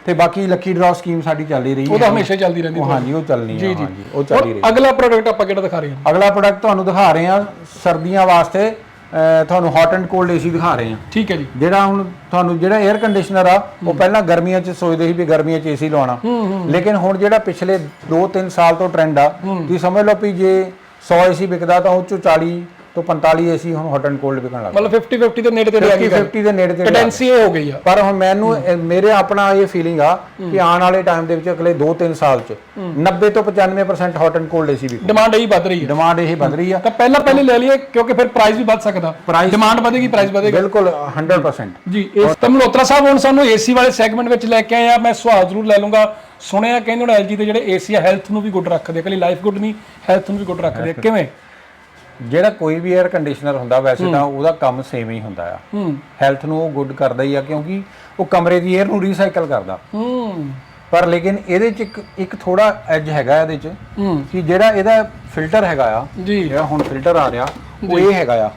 ਤੇ ਬਾਕੀ ਲੱਕੀ ਡਰਾ ਸਕੀਮ ਸਾਡੀ ਚੱਲ ਹੀ ਰਹੀ ਉਹ ਤਾਂ ਹੈ। ਹਮੇਸ਼ਾ ਹੀ ਚੱਲਦੀ ਰਹਿੰਦੀ ਉਹ ਹਾਂਜੀ ਉਹ ਚੱਲਣੀ ਹੈ ਹਾਂਜੀ ਉਹ ਚੱਲ ਹੀ ਰਹੀ ਹੁਣ ਅਗਲਾ ਪ੍ਰੋਡਕਟ ਆਪਾਂ ਕਿਹੜਾ ਦਿਖਾ ਰਹੇ ਹਾਂ? ਅਗਲਾ ਪ੍ਰੋਡਕਟ ਤੁਹਾਨੂੰ ਦਿਖਾ ਰਹੇ ਹਾਂ ਸਰਦੀਆਂ ਵਾਸਤੇ ਤੁਹਾਨੂੰ ਹੌਟ ਐਂਡ ਕੋਲਡ ਏਸੀ ਦਿਖਾ ਰਹੇ ਹਾਂ। ਠੀਕ ਹੈ ਜੀ। ਜਿਹੜਾ ਹੁਣ ਤੁਹਾਨੂੰ ਜਿਹੜਾ 에ਅਰ ਕੰਡੀਸ਼ਨਰ ਆ ਉਹ ਪਹਿਲਾਂ ਗਰਮੀਆਂ 'ਚ ਸੋਚਦੇ ਸੀ ਵੀ ਗਰਮੀਆਂ 'ਚ ਏਸੀ ਲਵਾਉਣਾ ਲੇਕਿਨ ਹੁਣ ਜਿਹੜਾ ਪਿਛਲੇ 2-3 ਸਾਲ ਤੋਂ ਟ੍ਰੈਂਡ ਆ ਤੁਸੀਂ ਸਮਝ ਲਓ ਵੀ ਜੇ 100 ਏਸੀ ਵਿਕਦਾ ਤਾਂ ਉਹ ਚੋਂ 40 ਤੋਂ 45 ਏਸੀ ਹੁਣ ਹੌਟ ਐਂਡ ਕੋਲਡ ਵਿਕਣ ਲੱਗ ਮਤਲਬ 50 50 ਦੇ ਨੇੜੇ ਤੇੜੇ ਆ ਗਈ 50 50 ਦੇ ਨੇੜੇ ਗਏ। ਟੈਂਡੈਂਸੀ ਇਹ ਹੋ ਗਈ ਆ। ਪਰ ਹੁਣ ਮੈਨੂੰ ਮੇਰੇ ਆਪਣਾ ਇਹ ਫੀਲਿੰਗ ਆ ਕਿ ਆਉਣ ਵਾਲੇ ਟਾਈਮ ਦੇ ਵਿੱਚ ਅਗਲੇ 2-3 ਸਾਲ ਚ 90 ਤੋਂ 95% ਹੌਟ ਐਂਡ ਕੋਲਡ ਏਸੀ ਵਿਕੂ। ਡਿਮਾਂਡ ਇਹੀ ਵੱਧ ਰਹੀ ਹੈ। ਡਿਮਾਂਡ ਇਹ ਵੱਧ ਰਹੀ ਆ। ਤਾਂ ਪਹਿਲਾਂ ਪਹਿਲੇ ਲੈ ਲਈਏ ਕਿਉਂਕਿ ਫਿਰ ਪ੍ਰਾਈਸ ਵੀ ਵੱਧ ਸਕਦਾ। ਡਿਮਾਂਡ ਵਧੇਗੀ ਪ੍ਰਾਈਸ ਵਧੇਗਾ। ਬਿਲਕੁਲ 100% ਜੀ ਇਸ ਤਾਂ ਮਲਹੋਤਰਾ ਸਾਹਿਬ ਹੁਣ ਸਾਨੂੰ ਏਸੀ ਵਾਲੇ ਸੈਗਮੈਂਟ ਵਿੱਚ ਲੈ ਕੇ ਆਏ ਆ। ਮੈਂ ਸਵਾਲ ਜ਼ਰੂਰ ਲੈ ਲੂੰਗਾ ਸੁਣਿਆ ਕਹਿੰਦੇ ਹੁਣ ਐਲਜੀ ਦੇ ਜਿਹੜੇ ਏਸੀ ਹੈਲਥ ਨੂੰ ਵੀ ਗੁੱਡ ਰੱਖਦੇ ਕੱਲੀ ਲਾਈਫ ਗੁੱਡ ਨਹੀਂ ਹੈਲਥ ਨੂੰ ਵੀ ਗੁੱਡ ਰੱਖਦੇ ਕਿਵੇਂ? ਜਿਹੜਾ ਕੋਈ ਵੀ 에ਅਰ ਕੰਡੀਸ਼ਨਰ ਹੁੰਦਾ ਵੈਸੇ ਤਾਂ ਉਹਦਾ ਕੰਮ ਸੇਮ ਹੀ ਹੁੰਦਾ ਆ। ਹੈਲਥ ਨੂੰ ਉਹ ਗੁੱਡ ਕਰਦਾ ਹੀ ਆ ਕਿਉਂਕਿ ਉਹ ਕਮਰੇ ਦੀ 에ਅਰ ਨੂੰ ਰੀਸਾਈਕਲ ਕਰਦਾ। ਪਰ ਲੇਕਿਨ ਇਹਦੇ ਚ ਇੱਕ ਇੱਕ ਥੋੜਾ ਐਜ ਹੈਗਾ ਇਹਦੇ ਚ ਕਿ ਜਿਹੜਾ ਇਹਦਾ ਫਿਲਟਰ ਹੈਗਾ ਆ ਜਿਹੜਾ ਹੁਣ ਫਿਲਟਰ ਆ ਰਿਹਾ ਉਹ ਇਹ ਹੈਗਾ ਆ।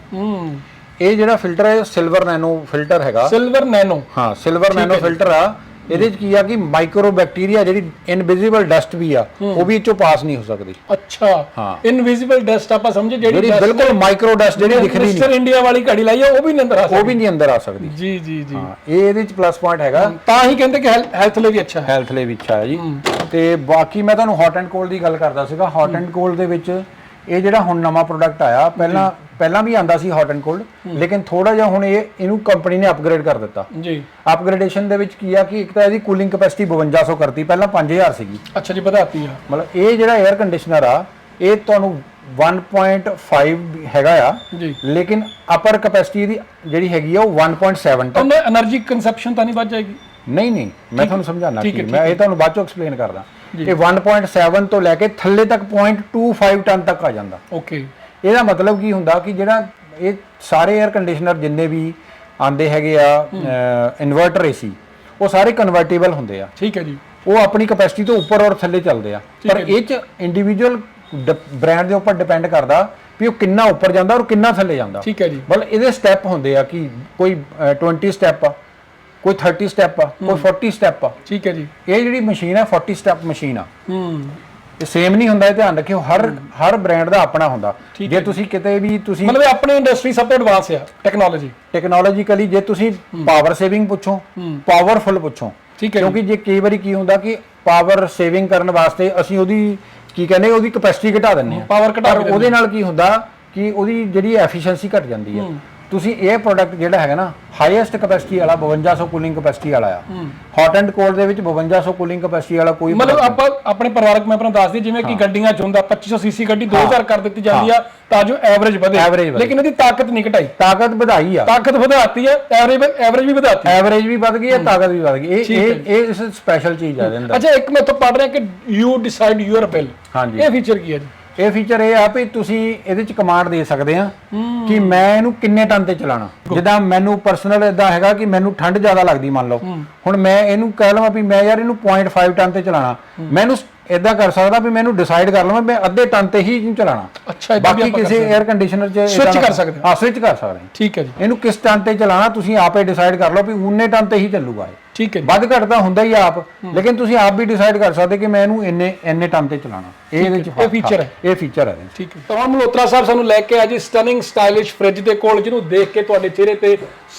ਇਹ ਜਿਹੜਾ ਫਿਲਟਰ ਹੈ ਸਿਲਵਰ ਨੈਨੋ ਫਿਲਟਰ ਹੈਗਾ। ਸਿਲਵਰ ਨੈਨੋ ਹਾਂ ਸਿਲਵਰ ਨੈਨੋ ਫਿਲਟਰ ਆ। ਇਹਦੇ ਚ ਕੀ ਆ ਕਿ ਮਾਈਕਰੋ ਬੈਕਟੀਰੀਆ ਜਿਹੜੀ ਇਨਵਿਜ਼ੀਬਲ ਡਸਟ ਵੀ ਆ ਉਹ ਵੀ ਇੱਚੋਂ ਪਾਸ ਨਹੀਂ ਹੋ ਸਕਦੀ। ਅੱਛਾ। ਹਾਂ। ਇਨਵਿਜ਼ੀਬਲ ਡਸਟ ਆਪਾਂ ਸਮਝੇ ਜਿਹੜੀ ਜਿਹੜੀ ਬਿਲਕੁਲ ਮਾਈਕਰੋ ਡਸਟ ਜਿਹੜੀ ਦਿਖਦੀ ਨਹੀਂ। ਮਿਸਟਰ ਇੰਡੀਆ ਵਾਲੀ ਘੜੀ ਲਾਈ ਆ ਉਹ ਵੀ ਨਹੀਂ ਅੰਦਰ ਆ ਉਹ ਵੀ ਨਹੀਂ ਅੰਦਰ ਆ ਸਕਦੀ। ਸਕਦੀ ਜੀ ਜੀ ਜੀ। ਹਾਂ ਇਹ ਇਹਦੇ ਚ ਪਲੱਸ ਪੁਆਇੰਟ ਹੈਗਾ। ਤਾਂ ਹੀ ਕਹਿੰਦੇ ਕਿ ਹੈਲਥ ਲਈ ਵੀ ਅੱਛਾ ਹੈ। ਹੈਲਥ ਲਈ ਵੀ ਅੱਛਾ ਹੈ ਜੀ। ਤੇ ਬਾਕੀ ਮੈਂ ਤੁਹਾਨੂੰ ਹੌਟ ਐਂਡ ਕੋਲਡ ਦੀ ਗੱਲ ਕਰਦਾ ਸੀਗਾ। ਹੌਟ ਐਂਡ ਕੋਲਡ ਦੇ ਵਿੱਚ ਇਹ ਜਿਹੜਾ ਹੁਣ ਨਵਾਂ ਪ੍ਰੋਡਕਟ ਆਇਆ ਪਹਿਲਾਂ ਪਹਿਲਾਂ ਵੀ ਆਂਦਾ ਸੀ ਹੌਟ ਐਂਡ ਕੋਲਡ ਲੇਕਿਨ ਥੋੜਾ ਜਿਹਾ ਹੁਣ ਇਹ ਇਹਨੂੰ ਕੰਪਨੀ ਨੇ ਅਪਗ੍ਰੇਡ ਕਰ ਦਿੱਤਾ। ਜੀ। ਅਪਗ੍ਰੇਡੇਸ਼ਨ ਦੇ ਵਿੱਚ ਕੀ ਆ ਕਿ ਇੱਕ ਤਾਂ ਇਹਦੀ ਕੂਲਿੰਗ ਕੈਪੈਸਿਟੀ 5200 ਕਰਤੀ ਪਹਿਲਾਂ 5000 ਸੀਗੀ। ਅੱਛਾ ਜੀ ਵਧਾਤੀ ਆ। ਮਤਲਬ ਇਹ ਜਿਹੜਾ 에ਅਰ ਕੰਡੀਸ਼ਨਰ ਆ ਇਹ ਤੁਹਾਨੂੰ 1.5 ਹੈਗਾ ਆ ਜੀ। ਲੇਕਿਨ ਅਪਰ ਕੈਪੈਸਿਟੀ ਦੀ ਜਿਹੜੀ ਹੈਗੀ ਆ ਉਹ 1.7 ਤੱਕ। ਐਨਰਜੀ ਕੰਜ਼ੰਪਸ਼ਨ ਤਾਂ ਨਹੀਂ ਵੱਧ ਜਾਏਗੀ? ਨਹੀਂ ਨਹੀਂ ਮੈਂ ਤੁਹਾਨੂੰ ਸਮਝਾਉਣਾ ਠੀਕ ਕੀ ਮੈਂ ਇਹ ਤੁਹਾਨੂੰ ਬਾਅਦ ਚੋਂ ਐਕਸਪਲੇਨ ਕਰਦਾ। ਇਹ 1.7 ਤੋਂ ਲੈ ਕੇ ਥੱਲੇ ਤੱਕ 0.25 ਟਨ ਤੱਕ ਆ ਜਾਂਦਾ। ਓਕੇ ਇਹਦਾ ਮਤਲਬ ਕੀ ਹੁੰਦਾ ਕਿ ਜਿਹੜਾ ਇਹ ਸਾਰੇ 에ਅਰ ਕੰਡੀਸ਼ਨਰ ਜਿੰਨੇ ਵੀ ਆਂਦੇ ਹੈਗੇ ਆ ਇਨਵਰਟਰ ਏਸੀ ਉਹ ਸਾਰੇ ਕਨਵਰਟੇਬਲ ਹੁੰਦੇ ਆ। ਠੀਕ ਹੈ ਜੀ। ਉਹ ਆਪਣੀ ਕੈਪੈਸਿਟੀ ਤੋਂ ਉੱਪਰ ਔਰ ਥੱਲੇ ਚੱਲਦੇ ਆ। ਪਰ ਇਹ ਚ ਇੰਡੀਵਿਜੂਅਲ ਬ੍ਰਾਂਡ ਦੇ ਉੱਪਰ ਡਿਪੈਂਡ ਕਰਦਾ ਵੀ ਉਹ ਕਿੰਨਾ ਉੱਪਰ ਜਾਂਦਾ ਔਰ ਕਿੰਨਾ ਥੱਲੇ ਜਾਂਦਾ। ਠੀਕ ਹੈ ਜੀ। ਮਤਲਬ ਇਹਦੇ ਸਟੈਪ ਹੁੰਦੇ ਆ ਕਿ ਕੋਈ ਅਹ, 20 ਸਟੈਪ ਆ। ਕੋਈ 30 ਸਟੈਪ ਆ ਕੋਈ 40 ਸਟੈਪ ਆ। ਠੀਕ ਹੈ ਜੀ। ਇਹ ਜਿਹੜੀ ਮਸ਼ੀਨ ਹੈ 40 ਸਟੈਪ ਮਸ਼ੀਨ ਆ। ਹੂੰ। ਇਹ ਸੇਮ ਨਹੀਂ ਹੁੰਦਾ ਇਹ ਧਿਆਨ ਰੱਖਿਓ ਹਰ ਹਰ ਬ੍ਰਾਂਡ ਦਾ ਆਪਣਾ ਹੁੰਦਾ। ਜੇ ਤੁਸੀਂ ਕਿਤੇ ਵੀ ਤੁਸੀਂ ਮਤਲਬ ਆਪਣੀ ਇੰਡਸਟਰੀ ਸਭ ਤੋਂ ਐਡਵਾਂਸ ਆ ਟੈਕਨੋਲੋਜੀ ਟੈਕਨੋਲੋਜੀਕਲੀ ਜੇ ਤੁਸੀਂ ਪਾਵਰ ਸੇਵਿੰਗ ਪੁੱਛੋ ਪਾਵਰਫੁਲ ਪੁੱਛੋ। ਠੀਕ ਹੈ ਕਿਉਂਕਿ ਜੇ ਕਈ ਵਾਰੀ ਕੀ ਹੁੰਦਾ ਕਿ ਪਾਵਰ ਸੇਵਿੰਗ ਕਰਨ ਵਾਸਤੇ ਅਸੀਂ ਉਹਦੀ ਕੀ ਕਹਿੰਦੇ ਉਹਦੀ ਕਪੈਸਿਟੀ ਘਟਾ ਦਿੰਦੇ ਆ ਪਾਵਰ ਘਟਾ ਉਹਦੇ ਨਾਲ ਕੀ ਹੁੰਦਾ ਕਿ ਉਹਦੀ ਜਿਹੜੀ ਐਫੀਸ਼ੀਐਂਸੀ ਘਟ ਜਾਂਦੀ ਹੈ। ਤੁਸੀਂ ਇਹ ਪ੍ਰੋਡਕਟ ਜਿਹੜਾ ਹੈਗਾ ਨਾ ਹਾਈਐਸਟ ਕਪੈਸਿਟੀ ਵਾਲਾ 5200 ਕੂਲਿੰਗ ਕਪੈਸਿਟੀ ਵਾਲਾ ਆ। ਹੌਟ ਐਂਡ ਕੋਲਡ ਦੇ ਵਿੱਚ 5200 ਕੂਲਿੰਗ ਕਪੈਸਿਟੀ ਵਾਲਾ ਕੋਈ ਮਤਲਬ ਆਪਾਂ ਆਪਣੇ ਪਰਿਵਾਰਕ ਮੈਂਬਰਾਂ ਨੂੰ ਦੱਸ ਦਈਏ ਜਿਵੇਂ ਕਿ ਗੱਡੀਆਂ ਚ ਹੁੰਦਾ 2500 ਸੀਸੀ ਗੱਡੀ 2000 ਕਰ ਦਿੱਤੀ ਜਾਂਦੀ ਆ ਤਾਂ ਜੋ ਐਵਰੇਜ ਵਧੇ। ਲੇਕਿਨ ਇਹਦੀ ਤਾਕਤ ਨਹੀਂ ਘਟਾਈ। ਤਾਕਤ ਵਧਾਈ ਆ। ਤਾਕਤ ਵਧਾਤੀ ਹੈ ਐਵਰੇਜ ਐਵਰੇਜ ਵੀ ਵਧਾਤੀ। ਐਵਰੇਜ ਵੀ ਵਧ ਗਈ ਹੈ। ਤਾਕਤ ਵੀ ਵਧ ਗਈ। ਇਹ ਇਹ ਇਹ ਸਪੈਸ਼ਲ ਚੀਜ਼ ਆ ਅੰਦਰ। ਅੱਛਾ ਇੱਕ ਮੈਂ ਤੋਂ ਪੜ ਰਿਹਾ ਕਿ ਯੂ ਡਿਸਾਈਡ ਯੂਅਰ ਬਿੱਲ ਹਾਂਜੀ। ਇਹ ਫੀਚਰ ਕੀ ਹੈ ਜੀ? ਇਹ ਫੀਚਰ ਇਹ ਆ ਵੀ ਤੁਸੀਂ ਇਹਦੇ ਚ ਕਮਾਂਡ ਦੇ ਸਕਦੇ ਆ ਕਿ ਮੈਂ ਇਹਨੂੰ ਕਿੰਨੇ ਟਨ ਤੇ ਚਲਾਣਾ ਜਿੱਦਾਂ ਮੈਨੂੰ ਪਰਸਨਲ ਇਦਾਂ ਹੈਗਾ ਕਿ ਮੈਨੂੰ ਠੰਡ ਜ਼ਿਆਦਾ ਲੱਗਦੀ ਮੰਨ ਲਓ। ਹੁਣ ਮੈਂ ਇਹਨੂੰ ਕਹਿ ਲਵਾਂ ਵੀ ਮੈਂ ਯਾਰ ਇਹਨੂੰ 0.5 ਟਨ ਤੇ ਚਲਾਣਾ ਮੈਂ ਇਹਨੂੰ ਇਦਾਂ ਕਰ ਸਕਦਾ ਵੀ ਮੈਨੂੰ ਡਿਸਾਈਡ ਕਰ ਲਵਾਂ ਮੈਂ ਅੱਧੇ ਟਨ ਤੇ ਹੀ ਇਹਨੂੰ ਚਲਾਣਾ ਬਾਕੀ ਕਿਸੇ 에ਅਰ ਕੰਡੀਸ਼ਨਰ ਚ ਏਦਾਂ ਕਰ ਸਕਦੇ ਹਾਂ। ਸਵਿਚ ਕਰ ਸਕਦੇ। ਠੀਕ ਹੈ ਜੀ। ਇਹਨੂੰ ਕਿਸ ਟਨ ਤੇ ਚਲਾਣਾ ਤੁਸੀਂ ਆਪੇ ਡਿਸਾਈਡ ਕਰ ਲਓ ਵੀ ਉਨੇ ਟਨ ਤੇ ਹੀ ਚੱਲੂਗਾ ਇਹ। ਠੀਕ ਹੈ ਵੱਧ ਘੱਟ ਤਾਂ ਹੁੰਦਾ ਹੀ ਆਪ ਲੇਕਿਨ ਤੁਸੀਂ ਆਪ ਵੀ ਡਿਸਾਈਡ ਕਰ ਸਕਦੇ ਕਿ ਮੈਂ ਇਹਨੂੰ ਇੰਨੇ ਇੰਨੇ ਟਨ ਤੇ ਚਲਾਣਾ ਇਹ ਇਹਦੇ ਚ ਇਹ feature ਹੈ। ਇਹ ਫੀਚਰ ਹੈ। ਠੀਕ ਹੈ। ਤਾਂ ਮਲਹੋਤਰਾ ਸਾਹਿਬ ਸਾਨੂੰ ਲੈ ਕੇ ਆਏ ਜੀ ਸਟਨਿੰਗ ਸਟਾਈਲਿਸ਼ ਫ੍ਰਿਜ ਦੇ ਕੋਲ ਜਿਹਨੂੰ ਦੇਖ ਕੇ ਤੁਹਾਡੇ ਚਿਹਰੇ ਤੇ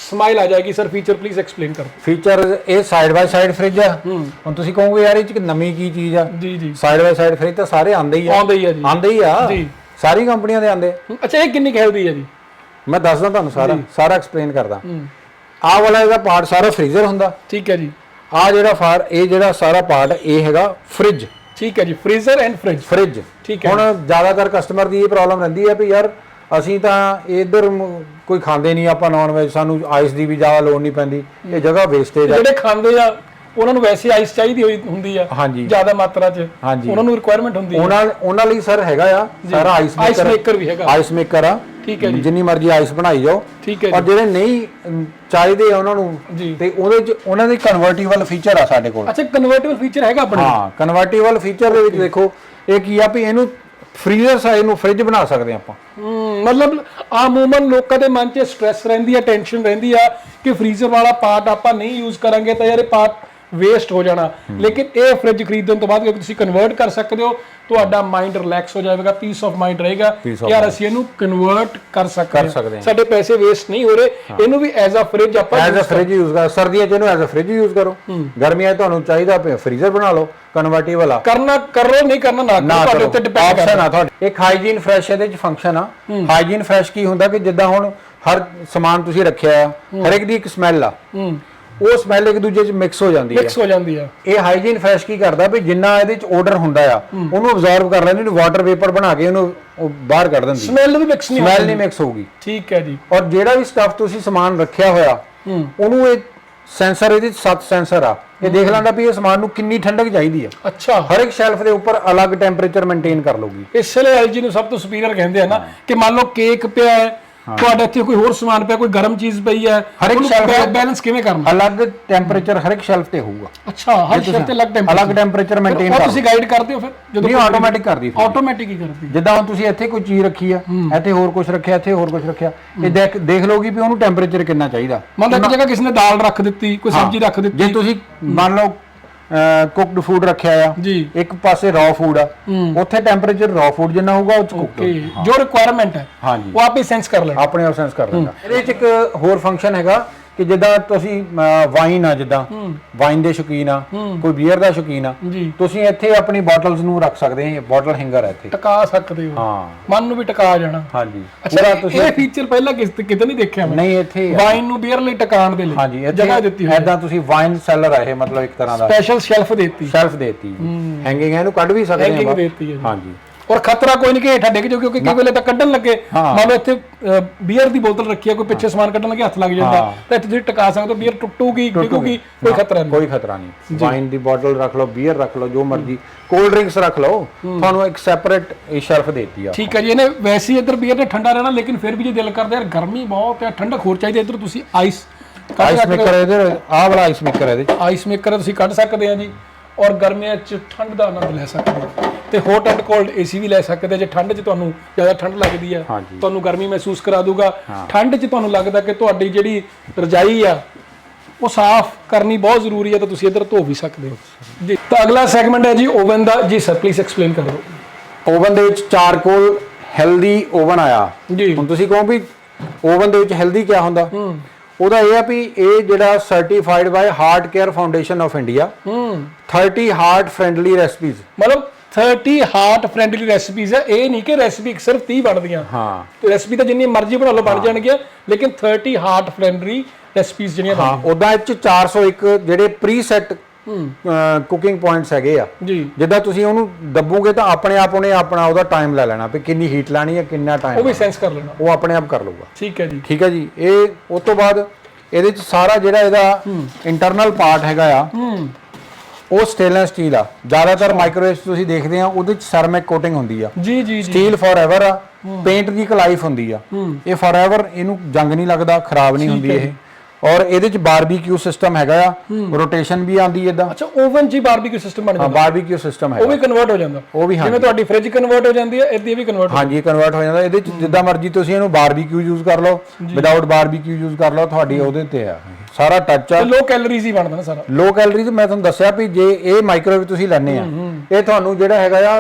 ਸਮਾਈਲ ਆ ਜਾਏਗੀ। ਸਰ ਫੀਚਰ ਪਲੀਜ਼ ਐਕਸਪਲੇਨ ਕਰੋ। ਫੀਚਰ ਇਹ ਸਾਈਡ ਬਾਈ ਸਾਈਡ ਫ੍ਰਿਜ ਆ। ਹੁਣ ਤੁਸੀਂ ਕਹੋਗੇ ਯਾਰ ਇਹ ਚ ਨਵੀਂ ਕੀ ਚੀਜ਼ ਆ? ਜੀ ਜੀ। ਸਾਈਡ ਬਾਈ ਸਾਈਡ ਫ੍ਰਿਜ ਤਾਂ ਸਾਰੇ ਆਂਦੇ ਹੀ ਆ। ਆਉਂਦੇ ਹੀ ਆ ਜੀ। ਆਂਦੇ ਹੀ ਆ। ਜੀ। ਸਾਰੀ ਕੰਪਨੀਆਂ ਦੇ ਆਂਦੇ ਅੱਛਾ ਇਹ ਕਿੰਨੀ ਖੇਲਦੀ ਹੈ ਜੀ? ਮੈਂ ਦੱਸਦਾ ਤੁਹਾਨੂੰ ਸਾਰਾ। ਸਾਰਾ ਐਕਸਪਲੇਨ ਕਰਦਾ। ਆਹ ਵਾਲਾ ਇਹਦਾ ਪਾਰਟ ਸਾਰਾ ਫ੍ਰੀਜ਼ਰ ਹੁੰਦਾ। ਠੀਕ ਹੈ ਜੀ। ਆਹ ਜਿਹੜਾ ਫਾਰ ਇਹ ਜਿਹੜਾ ਸਾਰਾ ਪਾਰਟ ਇਹ ਹੈਗਾ ਫ੍ਰਿਜ ਠੀਕ ਹੈ ਜੀ ਫ੍ਰੀਜ਼ਰ ਐਂਡ ਫ੍ਰਿਜ ਫ੍ਰਿਜ ਠੀਕ ਹੈ। ਹੁਣ ਜ਼ਿਆਦਾਤਰ ਕਸਟਮਰ ਦੀ ਇਹ ਪ੍ਰੋਬਲਮ ਰਹਿੰਦੀ ਹੈ ਵੀ ਯਾਰ ਅਸੀਂ ਤਾਂ ਇਧਰ ਕੋਈ ਖਾਂਦੇ ਨਹੀਂ ਆਪਾਂ ਨਾਨ ਵੈਜ ਸਾਨੂੰ ਆਈਸ ਦੀ ਵੀ ਜ਼ਿਆਦਾ ਲੋੜ ਨਹੀਂ ਪੈਂਦੀ। ਇਹ ਜਗ੍ਹਾ ਵੇਸਟੇਜ ਆ ਜਿਹੜੇ ਖਾਂਦੇ ਆ ਉਹਨਾਂ ਨੂੰ ਵੈਸੇ ਆਈਸ ਚਾਹੀਦੀ ਹੋਈ ਹੁੰਦੀ ਆ ਜ਼ਿਆਦਾ ਮਾਤਰਾ 'ਚ। ਉਹਨਾਂ ਨੂੰ ਰਿਕੁਆਇਰਮੈਂਟ ਹੁੰਦੀ ਹੈ ਉਹਨਾਂ ਉਹਨਾਂ ਲਈ ਸਰ ਹੈਗਾ ਆ ਸਾਰਾ ਆਈਸ ਆਈਸ ਮੇਕਰ ਮੇਕਰ ਵੀ ਹੈਗਾ। ਆਈਸ ਮੇਕਰ ਆ। ਠੀਕ ਹੈ ਜੀ। ਜਿੰਨੀ ਮਰਜ਼ੀ ਆਈਸ ਬਣਾਈ ਜਾਓ। ਠੀਕ ਹੈ ਔਰ ਜੀ ਜਿਹੜੇ ਨਹੀਂ ਚਾਹੀਦੇ ਆ ਉਹਨਾਂ ਨੂੰ। ਤੇ ਉਹਦੇ ਚ ਉਹਨਾਂ ਦੇ ਕਨਵਰਟੀਬਲ ਫੀਚਰ ਆ ਸਾਡੇ ਕੋਲ। ਅੱਛਾ ਕਨਵਰਟੇਬਲ ਫੀਚਰ ਹੈਗਾ ਆਪਣੇ ਹਾਂ ਕਨਵਰਟੀਬਲ ਫੀਚਰ ਦੇ ਵਿੱਚ ਦੇਖੋ ਇਹ ਕੀ ਆ ਵੀ ਇਹਨੂੰ ਫ੍ਰੀਜ਼ਰ ਸਾਈਜ਼ ਨੂੰ ਫ੍ਰਿਜ ਬਣਾ ਸਕਦੇ ਆਪਾਂ। ਮਤਲਬ ਆਮੂਮਨ ਲੋਕਾਂ ਦੇ ਮਨ 'ਚ ਸਟ੍ਰੈਸ ਰਹਿੰਦੀ ਆ ਟੈਨਸ਼ਨ ਰਹਿੰਦੀ ਆ ਕਿ ਫ੍ਰੀਜ਼ਰ ਵਾਲਾ ਪਾਰਟ ਆਪਾਂ ਨਹੀਂ ਯੂਜ਼ ਕਰਾਂਗੇ ਤਾਂ ਯਾਰ ਇਹ ਪਾਰਟ ਵੇਸਟ ਹੋ ਜਾਣਾ। ਲੇਕਿਨ ਇਹ ਫ੍ਰਿਜ ਖਰੀਦਣ ਤੋਂ ਬਾਅਦ ਜੇ ਤੁਸੀਂ ਕਨਵਰਟ ਕਰ ਸਕਦੇ ਹੋ ਤੁਹਾਡਾ ਮਾਈਂਡ ਰਿਲੈਕਸ ਹੋ ਜਾਏਗਾ ਪੀਸ ਆਫ ਮਾਈਂਡ ਰਹੇਗਾ ਯਾਰ ਅਸੀਂ ਇਹਨੂੰ ਕਨਵਰਟ ਕਰ ਸਕਦੇ ਹਾਂ। ਸਾਡੇ ਪੈਸੇ ਵੇਸਟ ਨਹੀਂ ਹੋ ਰਹੇ। ਇਹਨੂੰ ਵੀ ਐਜ਼ ਅ ਫ੍ਰਿਜ ਆਪਾਂ ਐਜ਼ ਅ ਫ੍ਰਿਜ ਯੂਜ਼ ਕਰ ਸਰਦੀਆਂ 'ਚ ਇਹਨੂੰ ਐਜ਼ ਅ ਫ੍ਰਿਜ ਯੂਜ਼ ਕਰੋ। ਗਰਮੀਆਂ 'ਚ ਤੁਹਾਨੂੰ ਚਾਹੀਦਾ ਪਿਆ ਫ੍ਰੀਜ਼ਰ ਬਣਾ ਲਓ ਕਨਵਰਟੀਬਲ ਆ। ਕਰਨਾ ਕਰੋ ਨਹੀਂ ਕਰਨਾ ਨਾ ਕਰੋ ਤੁਹਾਡੇ ਉੱਤੇ ਡਿਪੈਂਡ ਆ ਤੁਹਾਡੇ। ਇੱਕ ਹਾਈਜੀਨ ਫਰੈਸ਼ ਇਹਦੇ ਚ ਫੰਕਸ਼ਨ ਆ। ਹਾਈਜੀਨ ਫਰੈਸ਼ ਕੀ ਹੁੰਦਾ ਕਿ ਜਿੱਦਾਂ ਹੁਣ ਹਰ ਸਮਾਨ ਤੁਸੀਂ ਰੱਖਿਆ ਹਰ ਇੱਕ ਦੀ ਇੱਕ ਸਮੈਲ ਆ। ਉਹ ਸਮੈਲ ਇੱਕ ਦੂਜੇ ਚ ਮਿਕਸ ਹੋ ਜਾਂਦੀ ਹੈ। ਮਿਕਸ ਹੋ ਜਾਂਦੀ ਆ ਇਹ ਹਾਈਜੀਨ ਫਰੈਸ਼ ਕੀ ਕਰਦਾ ਵੀ ਜਿੰਨਾ ਇਹਦੇ ਚ ਆਰਡਰ ਹੁੰਦਾ ਆ ਉਹਨੂੰ ਅਬਜ਼ਰਵ ਕਰ ਲੈਂਦੀ ਉਹਨੂੰ ਵਾਟਰ ਵੇਪਰ ਬਣਾ ਕੇ ਉਹਨੂੰ ਉਹ ਬਾਹਰ ਕੱਢ ਦਿੰਦੀ। ਸਮੈਲ ਵੀ ਮਿਕਸ ਨਹੀਂ ਸਮੈਲ ਨਹੀਂ ਮਿਕਸ ਹੋਊਗੀ। ਠੀਕ ਹੈ ਜੀ। ਔਰ ਜਿਹੜਾ ਵੀ ਸਟਫ ਤੁਸੀਂ ਸਮਾਨ ਰੱਖਿਆ ਹੋਇਆ ਉਹਨੂੰ ਇਹ ਸੈਂਸਰ ਇਹਦੇ ਚ ਸੱਤ ਸੈਂਸਰ ਆ। ਇਹ ਦੇਖ ਲੈਂਦਾ ਵੀ ਇਹ ਸਮਾਨ ਨੂੰ ਕਿੰਨੀ ਠੰਡਕ ਚਾਹੀਦੀ ਆ। ਅੱਛਾ। ਹਰ ਇੱਕ ਸ਼ੈਲਫ ਦੇ ਉੱਪਰ ਅਲੱਗ ਟੈਂਪਰੇਚਰ ਮੇਨਟੇਨ ਕਰ ਲਊਗੀ। ਇਸ ਲਈ ਐਲਜੀ ਨੂੰ ਸਭ ਤੋਂ ਸੁਪੀਰੀਅਰ ਕਹਿੰਦੇ ਆ ਨਾ ਕਿ ਮੰਨ ਲਓ ਕੇਕ ਪਿਆ ਹੈ ਤੁਹਾਡੇ ਇੱਥੇ ਕੋਈ ਹੋਰ ਸਮਾਨ ਪਿਆ ਕੋਈ ਗਰਮ ਚੀਜ਼ ਪਈ ਹੈ? ਹਰ ਇੱਕ ਬੈ- ਤੇ- ਬੈਲੈਂਸ ਕਿਵੇਂ ਕਰਨਾ? ਅਲੱਗ ਟੈਂਪਰੇਚਰ ਹਰ ਇੱਕ ਸ਼ੈਲਫ ਤੇ ਹੋਊਗਾ। ਅੱਛਾ ਹਰ ਸ਼ੈਲਫ ਤੇ ਅਲੱਗ ਟੈਂਪਰੇਚਰ ਅਲੱਗ ਟੈਂਪਰੇਚਰ ਮੇਨਟੇਨ ਕਰ ਤੁਸੀਂ ਗਾਈਡ ਕਰਦੇ ਹੋ ਫਿਰ ਨਹੀਂ ਆਟੋਮੈਟਿਕ ਕਰਦੀ ਫਿਰ। ਆਟੋਮੈਟਿਕ ਹੀ ਕਰਦੀ ਜਿੱਦਾਂ ਹੁਣ ਤੁਸੀਂ ਇੱਥੇ ਕੋਈ ਚੀਜ਼ ਰੱਖੀ ਆ ਇੱਥੇ ਹੋਰ ਕੁਝ ਰੱਖਿਆ ਇੱਥੇ ਹੋਰ ਕੁਝ ਰੱਖਿਆ ਇਹ ਦੇਖ ਦੇਖ ਲਓਗੀ ਵੀ ਉਹਨੂੰ ਟੈਂਪਰੇਚਰ ਕਿੰਨਾ ਚਾਹੀਦਾ। ਮੰਨ ਲਓ ਇੱਕ ਜਗ੍ਹਾ ਕਿਸੇ ਨੇ ਦਾਲ ਰੱਖ ਦਿੱਤੀ ਕੋਈ ਸਬਜ਼ੀ ਰੱਖ ਦਿੱਤੀ। ਜੇ ਤੁਸੀਂ ਮੰਨ ਲਓ ਕੁਕਡ ਫੂਡ ਰੱਖਿਆ ਆ। ਜੀ। ਇੱਕ ਪਾਸੇ ਰॉ ਫੂਡ ਆ। ਉੱਥੇ ਟੈਂਪਰੇਚਰ ਰॉ ਫੂਡ ਜਿੰਨਾ ਹੋਊਗਾ ਉਹ ਚ ਕੁਕਡ ਕਿ ਜੋ ਰਿਕੁਆਇਰਮੈਂਟ ਹੈ ਹਾਂਜੀ। ਉਹ ਆਪੇ ਸੈਂਸ ਕਰ ਲੈਣਾ। ਆਪਣੇ ਆਪ ਸੈਂਸ ਕਰ ਲੈਂਦਾ ਇਹਦੇ ਚ ਇੱਕ ਹੋਰ ਫੰਕਸ਼ਨ ਹੈਗਾ ਕਿ ਜਿੱਦਾਂ ਤੁਸੀਂ ਵਾਈਨ ਆ ਜਿੱਦਾਂ ਵਾਈਨ ਦੇ ਸ਼ੌਕੀਨ ਆ ਕੋਈ ਬੀਅਰ ਦਾ ਸ਼ੌਕੀਨ ਆ ਤੁਸੀਂ ਇੱਥੇ ਆਪਣੀ ਬੋਟਲਸ ਨੂੰ ਰੱਖ ਸਕਦੇ ਆ ਬੋਟਲ ਹੈਂਗਰ ਹੈ ਇੱਥੇ। ਟਿਕਾ ਸਕਦੇ ਹੋ। ਹਾਂ। ਮਨ ਨੂੰ ਵੀ ਟਿਕਾ ਜਾਣਾ। ਹਾਂਜੀ। ਅੱਛਾ ਪੂਰਾ ਇਹ- ਫੀਚਰ ਪਹਿਲਾਂ ਕਿਸ ਕਿਤੇ ਨਹੀਂ ਦੇਖਿਆ ਮੈਂ? ਨਹੀਂ ਇੱਥੇ ਹੀ। ਵਾਈਨ ਨੂੰ ਬੀਅਰ ਲਈ ਟਿਕਾਣ ਦੇ ਲਈ। ਹਾਂਜੀ ਜਗ੍ਹਾ ਦਿੱਤੀ ਹੋਈ ਐਦਾਂ ਤੁਸੀਂ ਵਾਈਨ ਸੈਲਰ ਆ ਇਹ ਮਤਲਬ ਇੱਕ ਤਰ੍ਹਾਂ ਦਾ। ਸਪੈਸ਼ਲ ਸ਼ੈਲਫ ਦਿੱਤੀ। ਸ਼ੈਲਫ ਦੇਤੀ। ਹੈਂਗਿੰਗ ਹੈ ਇਹਨੂੰ ਕੱਢ ਵੀ ਸਕਦੇ ਹੈ। ਹਾਂਜੀ। ਔਰ ਖਤਰਾ ਕੋਈ ਨਹੀਂ ਕਿ ਹੇਠਾਂ ਡਿੱਗ ਜਾਓ ਕਿਉਂਕਿ ਕਈ ਵੇਲੇ ਤਾਂ ਕੱਢਣ ਲੱਗੇ। ਮੰਨ ਲਓ ਇੱਥੇ ਬੀਅਰ ਦੀ ਬੋਤਲ ਰੱਖੀ ਹੈ ਕੋਈ ਪਿੱਛੇ ਸਮਾਨ ਕੱਢਣ ਲੱਗੇ ਹੱਥ ਲੱਗ ਜਾਂਦਾ। ਤਾਂ ਇੱਥੇ ਤੁਸੀਂ ਟਿਕਾ ਸਕਦੇ ਹੋ ਬੀਅਰ ਟੁੱਟੂਗੀ ਡਿੱਗੂਗੀ ਕੋਈ ਖਤਰਾ ਨਹੀਂ। ਕੋਈ ਖਤਰਾ ਨਹੀਂ। ਵਾਈਨ ਦੀ ਬੋਟਲ ਰੱਖ ਲਓ ਬੀਅਰ ਰੱਖ ਲਓ ਜੋ ਮਰਜ਼ੀ। ਕੋਲਡ ਡਰਿੰਕਸ ਰੱਖ ਲਓ। ਤੁਹਾਨੂੰ ਇੱਕ ਸੈਪਰੇਟ ਇਹ ਸ਼ੈਲਫ ਦੇਤੀ ਆ। ਠੀਕ ਹੈ ਜੀ ਇਹਨੇ ਵੈਸੇ ਇੱਧਰ ਬੀਅਰ ਨੇ ਠੰਡਾ ਰਹਿਣਾ ਲੇਕਿਨ ਫਿਰ ਵੀ ਜੇ ਦਿਲ ਕਰਦਾ ਯਾਰ ਗਰਮੀ ਬਹੁਤ ਹੈ ਠੰਡਕ ਹੋਰ ਚਾਹੀਦੀ ਇੱਧਰ ਤੁਸੀਂ ਆਈਸ ਆਈਸ ਮੇਕਰ ਇਹਦੇ ਆਹ ਵਾਲਾ ਆਈਸ ਮੇਕਰ ਇਹਦੇ ਆਈਸ ਮੇਕਰ ਤੁਸੀਂ ਕੱਢ ਸਕਦੇ ਆ ਜੀ ਔਰ ਗਰਮੀਆਂ 'ਚ ਠੰਡ ਦਾ ਆਨੰਦ ਲੈ ਸਕਦੇ ਹੋ। ਤੇ ਹੌਟ ਐਂਡ ਕੋਲਡ ਏਸੀ ਵੀ ਲੈ ਸਕਦੇ ਜੇ ਠੰਡ 'ਚ ਤੁਹਾਨੂੰ ਜ਼ਿਆਦਾ ਠੰਡ ਲੱਗਦੀ ਆ। ਤੁਹਾਨੂੰ ਗਰਮੀ ਮਹਿਸੂਸ ਕਰਾ ਦੂਗਾ। ਠੰਡ 'ਚ ਤੁਹਾਨੂੰ ਲੱਗਦਾ ਕਿ ਤੁਹਾਡੀ ਜਿਹੜੀ ਰਜਾਈ ਆ ਉਹ ਸਾਫ਼ ਕਰਨੀ ਬਹੁਤ ਜ਼ਰੂਰੀ ਹੈ ਤਾਂ ਤੁਸੀਂ ਇੱਧਰ ਧੋ ਵੀ ਸਕਦੇ ਹੋ। ਜੀ ਤਾਂ ਅਗਲਾ ਸੈਗਮੈਂਟ ਹੈ ਜੀ ਓਵਨ ਦਾ। ਜੀ ਸਰ ਪਲੀਜ਼ ਐਕਸਪਲੇਨ ਕਰ ਦਿਓ। ਓਵਨ ਦੇ ਵਿੱਚ ਚਾਰਕੋਲ ਹੈਲਦੀ ਓਵਨ ਆਇਆ। ਜੀ। ਹੁਣ ਤੁਸੀਂ ਕਹੋ ਵੀ ਓਵਨ ਦੇ ਵਿੱਚ ਹੈਲਦੀ ਕੀ ਹੁੰਦਾ? ਉਹਦਾ ਇਹ ਆ ਵੀ ਇਹ ਜਿਹੜਾ certified by heart care foundation of India ਹੂੰ। 30 ਹਾਰਟ ਫ੍ਰੈਂਡਲੀ ਰੈਸਪੀਜ਼ ਮਤਲਬ 30 ਹਾਰਟ ਫ੍ਰੈਂਡਲੀ ਰੈਸਪੀਜ਼ ਹੈ। ਇਹ ਨਹੀਂ ਕਿ ਰੈਸਪੀ ਸਿਰਫ 30 ਬਣਦੀਆਂ। ਹਾਂ। ਰੈਸਪੀ ਤਾਂ ਜਿੰਨੀ ਮਰਜ਼ੀ ਬਣਾ ਲਓ ਬਣ ਜਾਣਗੀਆਂ ਲੇਕਿਨ 30 ਹਾਰਟ ਫ੍ਰੈਂਡਲੀ ਰੈਸਪੀਜ਼ ਜਿਹੜੀਆਂ ਹਾਂ ਉਦਾਂ ਇਹ ਚ 401 ਜਿਹੜੇ ਪ੍ਰੀਸੈਟ ਕੁਕਿੰਗ ਪੁਆਇੰਟਸ ਹੈਗੇ ਆ। ਜਿੱਦਾਂ ਤੁਸੀਂ ਉਹਨੂੰ ਦੱਬੋਗੇ ਤਾਂ ਆਪਣੇ ਆਪ ਉਹਨੇ ਆਪਣਾ ਉਹਦਾ ਟਾਈਮ ਲੈ ਲੈਣਾ ਵੀ ਕਿੰਨੀ ਹੀਟ ਲਾਣੀ ਹੈ ਕਿੰਨਾ ਉਹ ਟਾਈਮ ਵੀ ਸੈਂਸ ਕਰ ਲੈਣਾ। ਉਹ ਆਪਣੇ ਆਪ ਕਰ ਲਊਗਾ। ਠੀਕ ਹੈ ਜੀ। ਠੀਕ ਹੈ ਜੀ। ਇਹ ਉਸ ਤੋਂ ਬਾਅਦ ਇਹਦੇ ਚ ਸਾਰਾ ਜਿਹੜਾ ਇਹਦਾ ਇੰਟਰਨਲ ਪਾਰਟ ਹੈਗਾ ਆ ਉਹ ਸਟੇਨਲੈਸ ਸਟੀਲ ਆ। ਜ਼ਿਆਦਾਤਰ ਮਾਈਕ੍ਰੋਵੇਵ ਤੁਸੀਂ ਦੇਖਦੇ ਆ ਉਹਦੇ ਚ ਸਰਮਿਕ ਕੋਟਿੰਗ ਹੁੰਦੀ ਆ। ਜੀ ਜੀ ਜੀ। ਸਟੀਲ ਫੋਰਐਵਰ ਆ। ਪੇਂਟ ਦੀ ਇੱਕ ਲਾਈਫ ਹੁੰਦੀ ਆ। ਇਹ ਫੋਰਐਵਰ ਇਹਨੂੰ ਜੰਗ ਨਹੀਂ ਲੱਗਦਾ ਖਰਾਬ ਨਹੀਂ ਹੁੰਦੀ ਇਹ। ਔਰ ਇਹਦੇ ਚ ਬਾਰਬੀਕਿਊ ਸਿਸਟਮ ਹੈਗਾ ਆ। ਰੋਟੇਸ਼ਨ ਵੀ ਆਂਦੀ ਇਹਦਾ ਅੱਛਾ ਓਵਨ ਜੀ ਬਾਰਬੀਕਿਊ ਸਿਸਟਮ ਬਣ ਜਾਂਦਾ। ਬਾਰਬੀਕਿਊ ਸਿਸਟਮ ਹੈ ਉਹ ਵੀ ਕਨਵਰਟ ਹੋ ਜਾਂਦਾ। ਉਹ ਵੀ ਹਾਂ ਜਿਵੇਂ ਤੁਹਾਡੀ ਫ੍ਰਿਜ ਕਨਵਰਟ ਹੋ ਜਾਂਦੀ ਹੈ ਇਦਾਂ ਵੀ ਕਨਵਰਟ ਹਾਂਜੀ ਕਨਵਰਟ ਹੋ। ਜਾਂਦਾ। ਇਹਦੇ ਚ ਜਿੱਦਾਂ ਮਰਜ਼ੀ ਤੁਸੀਂ ਇਹਨੂੰ ਬਾਰਬੀਕਿਊ ਯੂਜ਼ ਕਰ ਲਓ। ਵਿਦਆਊਟ ਬਾਰਬੀਕਿਊ ਯੂਜ਼ ਕਰ ਲਓ ਤੁਹਾਡੀ ਉਹਦੇ ਤੇ ਆ। ਸਾਰਾ ਟੱਚ ਆ। ਲੋ ਕੈਲਰੀਜ਼ ਹੀ ਬਣਦਾ ਨਾ ਸਾਰਾ। ਲੋ ਕੈਲਰੀਜ਼ ਮੈਂ ਤੁਹਾਨੂੰ ਦੱਸਿਆ ਵੀ ਜੇ ਇਹ ਮਾਈਕ੍ਰੋਵੇਵ ਤੁਸੀਂ ਲੈਣੇ ਆ ਇਹ ਤੁਹਾਨੂੰ ਜਿਹੜਾ ਹੈਗਾ ਆ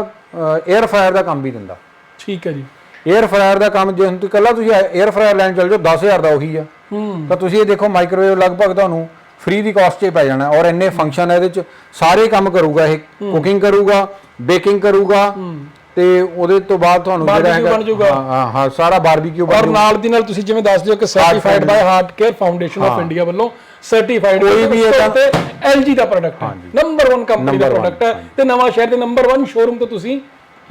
에ਅਰ ਫਰਾਇਰ ਦਾ ਕੰਮ ਵੀ ਦਿੰਦਾ। ਠੀਕ ਹੈ ਜੀ। 에ਅਰ ਫਰਾਇਰ ਦਾ ਕੰਮ ਜੇ ਹੁਣ ਤੁਸੀਂ ਕੱਲਾ ਤੁਸੀਂ 에ਅਰ ਫਰਾਇਰ ਲੈਣ ਚੱਲ ਜਾਓ 10000 ਦਾ ਉਹੀ ਆ। ਤਾਂ ਤੁਸੀਂ ਇਹ ਦੇਖੋ ਮਾਈਕ੍ਰੋਵੇਵ ਲਗਭਗ ਤੁਹਾਨੂੰ ਫ੍ਰੀ ਦੀ ਕਾਸਟ 'ਚ ਪੈ ਜਾਣਾ ਔਰ ਇੰਨੇ ਫੰਕਸ਼ਨ ਹੈ ਇਹਦੇ 'ਚ। ਸਾਰੇ ਕੰਮ ਕਰੂਗਾ ਇਹ। ਕੁਕਿੰਗ ਕਰੂਗਾ ਬੇਕਿੰਗ ਕਰੂਗਾ ਤੇ ਉਹਦੇ ਤੋਂ ਬਾਅਦ ਤੁਹਾਨੂੰ ਜਿਹੜਾ ਹੈਗਾ ਬਣ। ਹਾਂ ਹਾਂ ਸਾਰਾ ਬਾਰਬੀਕਿਊ ਔਰ ਨਾਲ ਦੀ ਨਾਲ ਤੁਸੀਂ ਜਿਵੇਂ ਦੱਸ ਦਿਓ ਕਿ certified by heart care foundation of India ਵੱਲੋਂ ਸਰਟੀਫਾਈਡ ਕੋਈ ਵੀ ਇਹਦਾ- ਤੇ LG ਦਾ ਪ੍ਰੋਡਕਟ ਹੈ। ਨੰਬਰ 1 ਕੰਪਨੀ ਦਾ ਪ੍ਰੋਡਕਟ ਹੈ ਤੇ ਨਵਾਂ ਸ਼ਹਿਰ ਦੇ ਨੰਬਰ 1 ਸ਼ੋਰੂਮ ਤੋਂ ਤੁਸੀਂ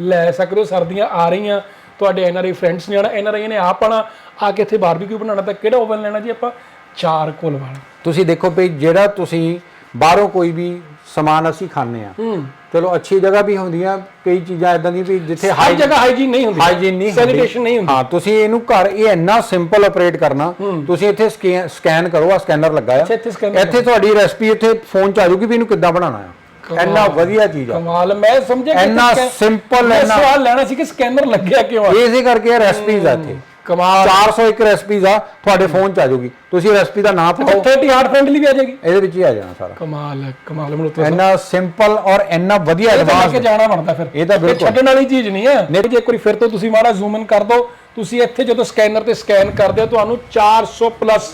ਲੈ ਸਕਦੇ ਹੋ। ਸਰਦੀਆਂ ਆ ਰਹੀਆਂ। ਤੁਹਾਡੇ ਐਨਆਰਆਈ ਫਰੈਂਡਸ ਨੇ ਆਣਾ ਐਨਆਰਆਈ ਨੇ ਆਪ ਆਣਾ ਆ ਕੇ ਇੱਥੇ ਬਾਰਬੀਕਿਊ ਬਣਾਉਣਾ ਤਾਂ ਕਿਹੜਾ ਓਵਨ ਲੈਣਾ ਜੀ ਆਪਾਂ? ਚਾਰਕੋਲ ਵਾਲਾ। ਤੁਸੀਂ ਦੇਖੋ ਵੀ ਜਿਹੜਾ ਤੁਸੀਂ ਬਾਹਰੋਂ ਕੋਈ ਵੀ ਸਮਾਨ ਅਸੀਂ ਖਾਂਦੇ ਆ ਚਲੋ ਅੱਛੀ ਜਗ੍ਹਾ ਵੀ ਹੁੰਦੀਆਂ ਕਈ ਚੀਜ਼ਾਂ ਇਦਾਂ ਦੀਆਂ ਵੀ ਜਿੱਥੇ ਹਰ ਜਗ੍ਹਾ ਹਾਈਜੀਨ ਨਹੀਂ ਹੁੰਦੀ। ਹਾਈਜੀਨ ਨਹੀਂ ਹੁੰਦੀ। ਸੈਨੀਟੇਸ਼ਨ ਨਹੀਂ ਹੁੰਦੀ। ਹਾਂ ਤੁਸੀਂ ਇਹਨੂੰ ਘਰ ਇਹ ਇੰਨਾ ਸਿੰਪਲ ਆਪਰੇਟ ਕਰਨਾ ਤੁਸੀਂ ਇੱਥੇ ਸਕੈਨ ਕਰੋ ਆ ਸਕੈਨਰ ਲੱਗਾ ਆ। ਇੱਥੇ ਤੁਹਾਡੀ ਰੈਸਪੀ ਇੱਥੇ ਫੋਨ 'ਚ ਆ ਜਾਊਗੀ ਵੀ ਇਹਨੂੰ ਕਿੱਦਾਂ ਬਣਾਉਣਾ ਆ। ਇੰਨਾ ਵਧੀਆ ਚੀਜ਼ ਆ। ਕਮਾਲ ਮੈਂ ਸਮਝਿਆ ਕਿ ਇੰਨਾ ਮੈਂ ਇੰਨਾ- ਸਵਾਲ ਲੈਣਾ ਸੀ ਕਿ ਸਕੈਨਰ ਲੱਗਿਆ ਕਿਉਂ ਆ? ਇਸੇ ਕਰਕੇ ਰੈਸਪੀਜ਼ ਆ ਇੱਥੇ। ਕਮਾਲ। 401 ਰੈਸਪੀਜ਼ ਆ ਤੁਹਾਡੇ ਫੋਨ 'ਚ ਆ ਜਾਊਗੀ। ਤੁਸੀਂ ਰੈਸਪੀ ਦਾ ਨਾਮ ਪਾਓ 30 ਹਾਰਟ ਫ੍ਰੈਂਡਲੀ ਵੀ ਆ ਜਾਏਗੀ। ਇਹਦੇ ਵਿੱਚ ਹੀ ਆ ਜਾਣਾ ਸਾਰਾ। ਕਮਾਲ ਹੈ ਕਮਾਲ ਮਲਹੋਤਰਾ ਸਾਹਿਬ ਇੰਨਾ ਸਿੰਪਲ ਔਰ ਇੰਨਾ ਵਧੀਆ ਇਹ ਤਾਂ ਲੈ ਕੇ ਐਡਵਾਂਸ ਜਾਣਾ ਬਣਦਾ ਫਿਰ। ਇਹ ਤਾਂ ਬਿਲਕੁਲ। ਛੱਡਣ ਵਾਲੀ ਚੀਜ਼ ਨਹੀਂ ਹੈ ਜੇ ਇੱਕ ਵਾਰੀ ਫਿਰ ਤੋਂ ਤੁਸੀਂ ਮਾੜਾ ਜ਼ੂਮ ਇਨ ਕਰ ਦਿਓ ਤੁਸੀਂ ਇੱਥੇ ਜਦੋਂ ਸਕੈਨਰ ਤੇ ਸਕੈਨ ਕਰਦੇ ਹੋ ਤੁਹਾਨੂੰ 400 ਪਲੱਸ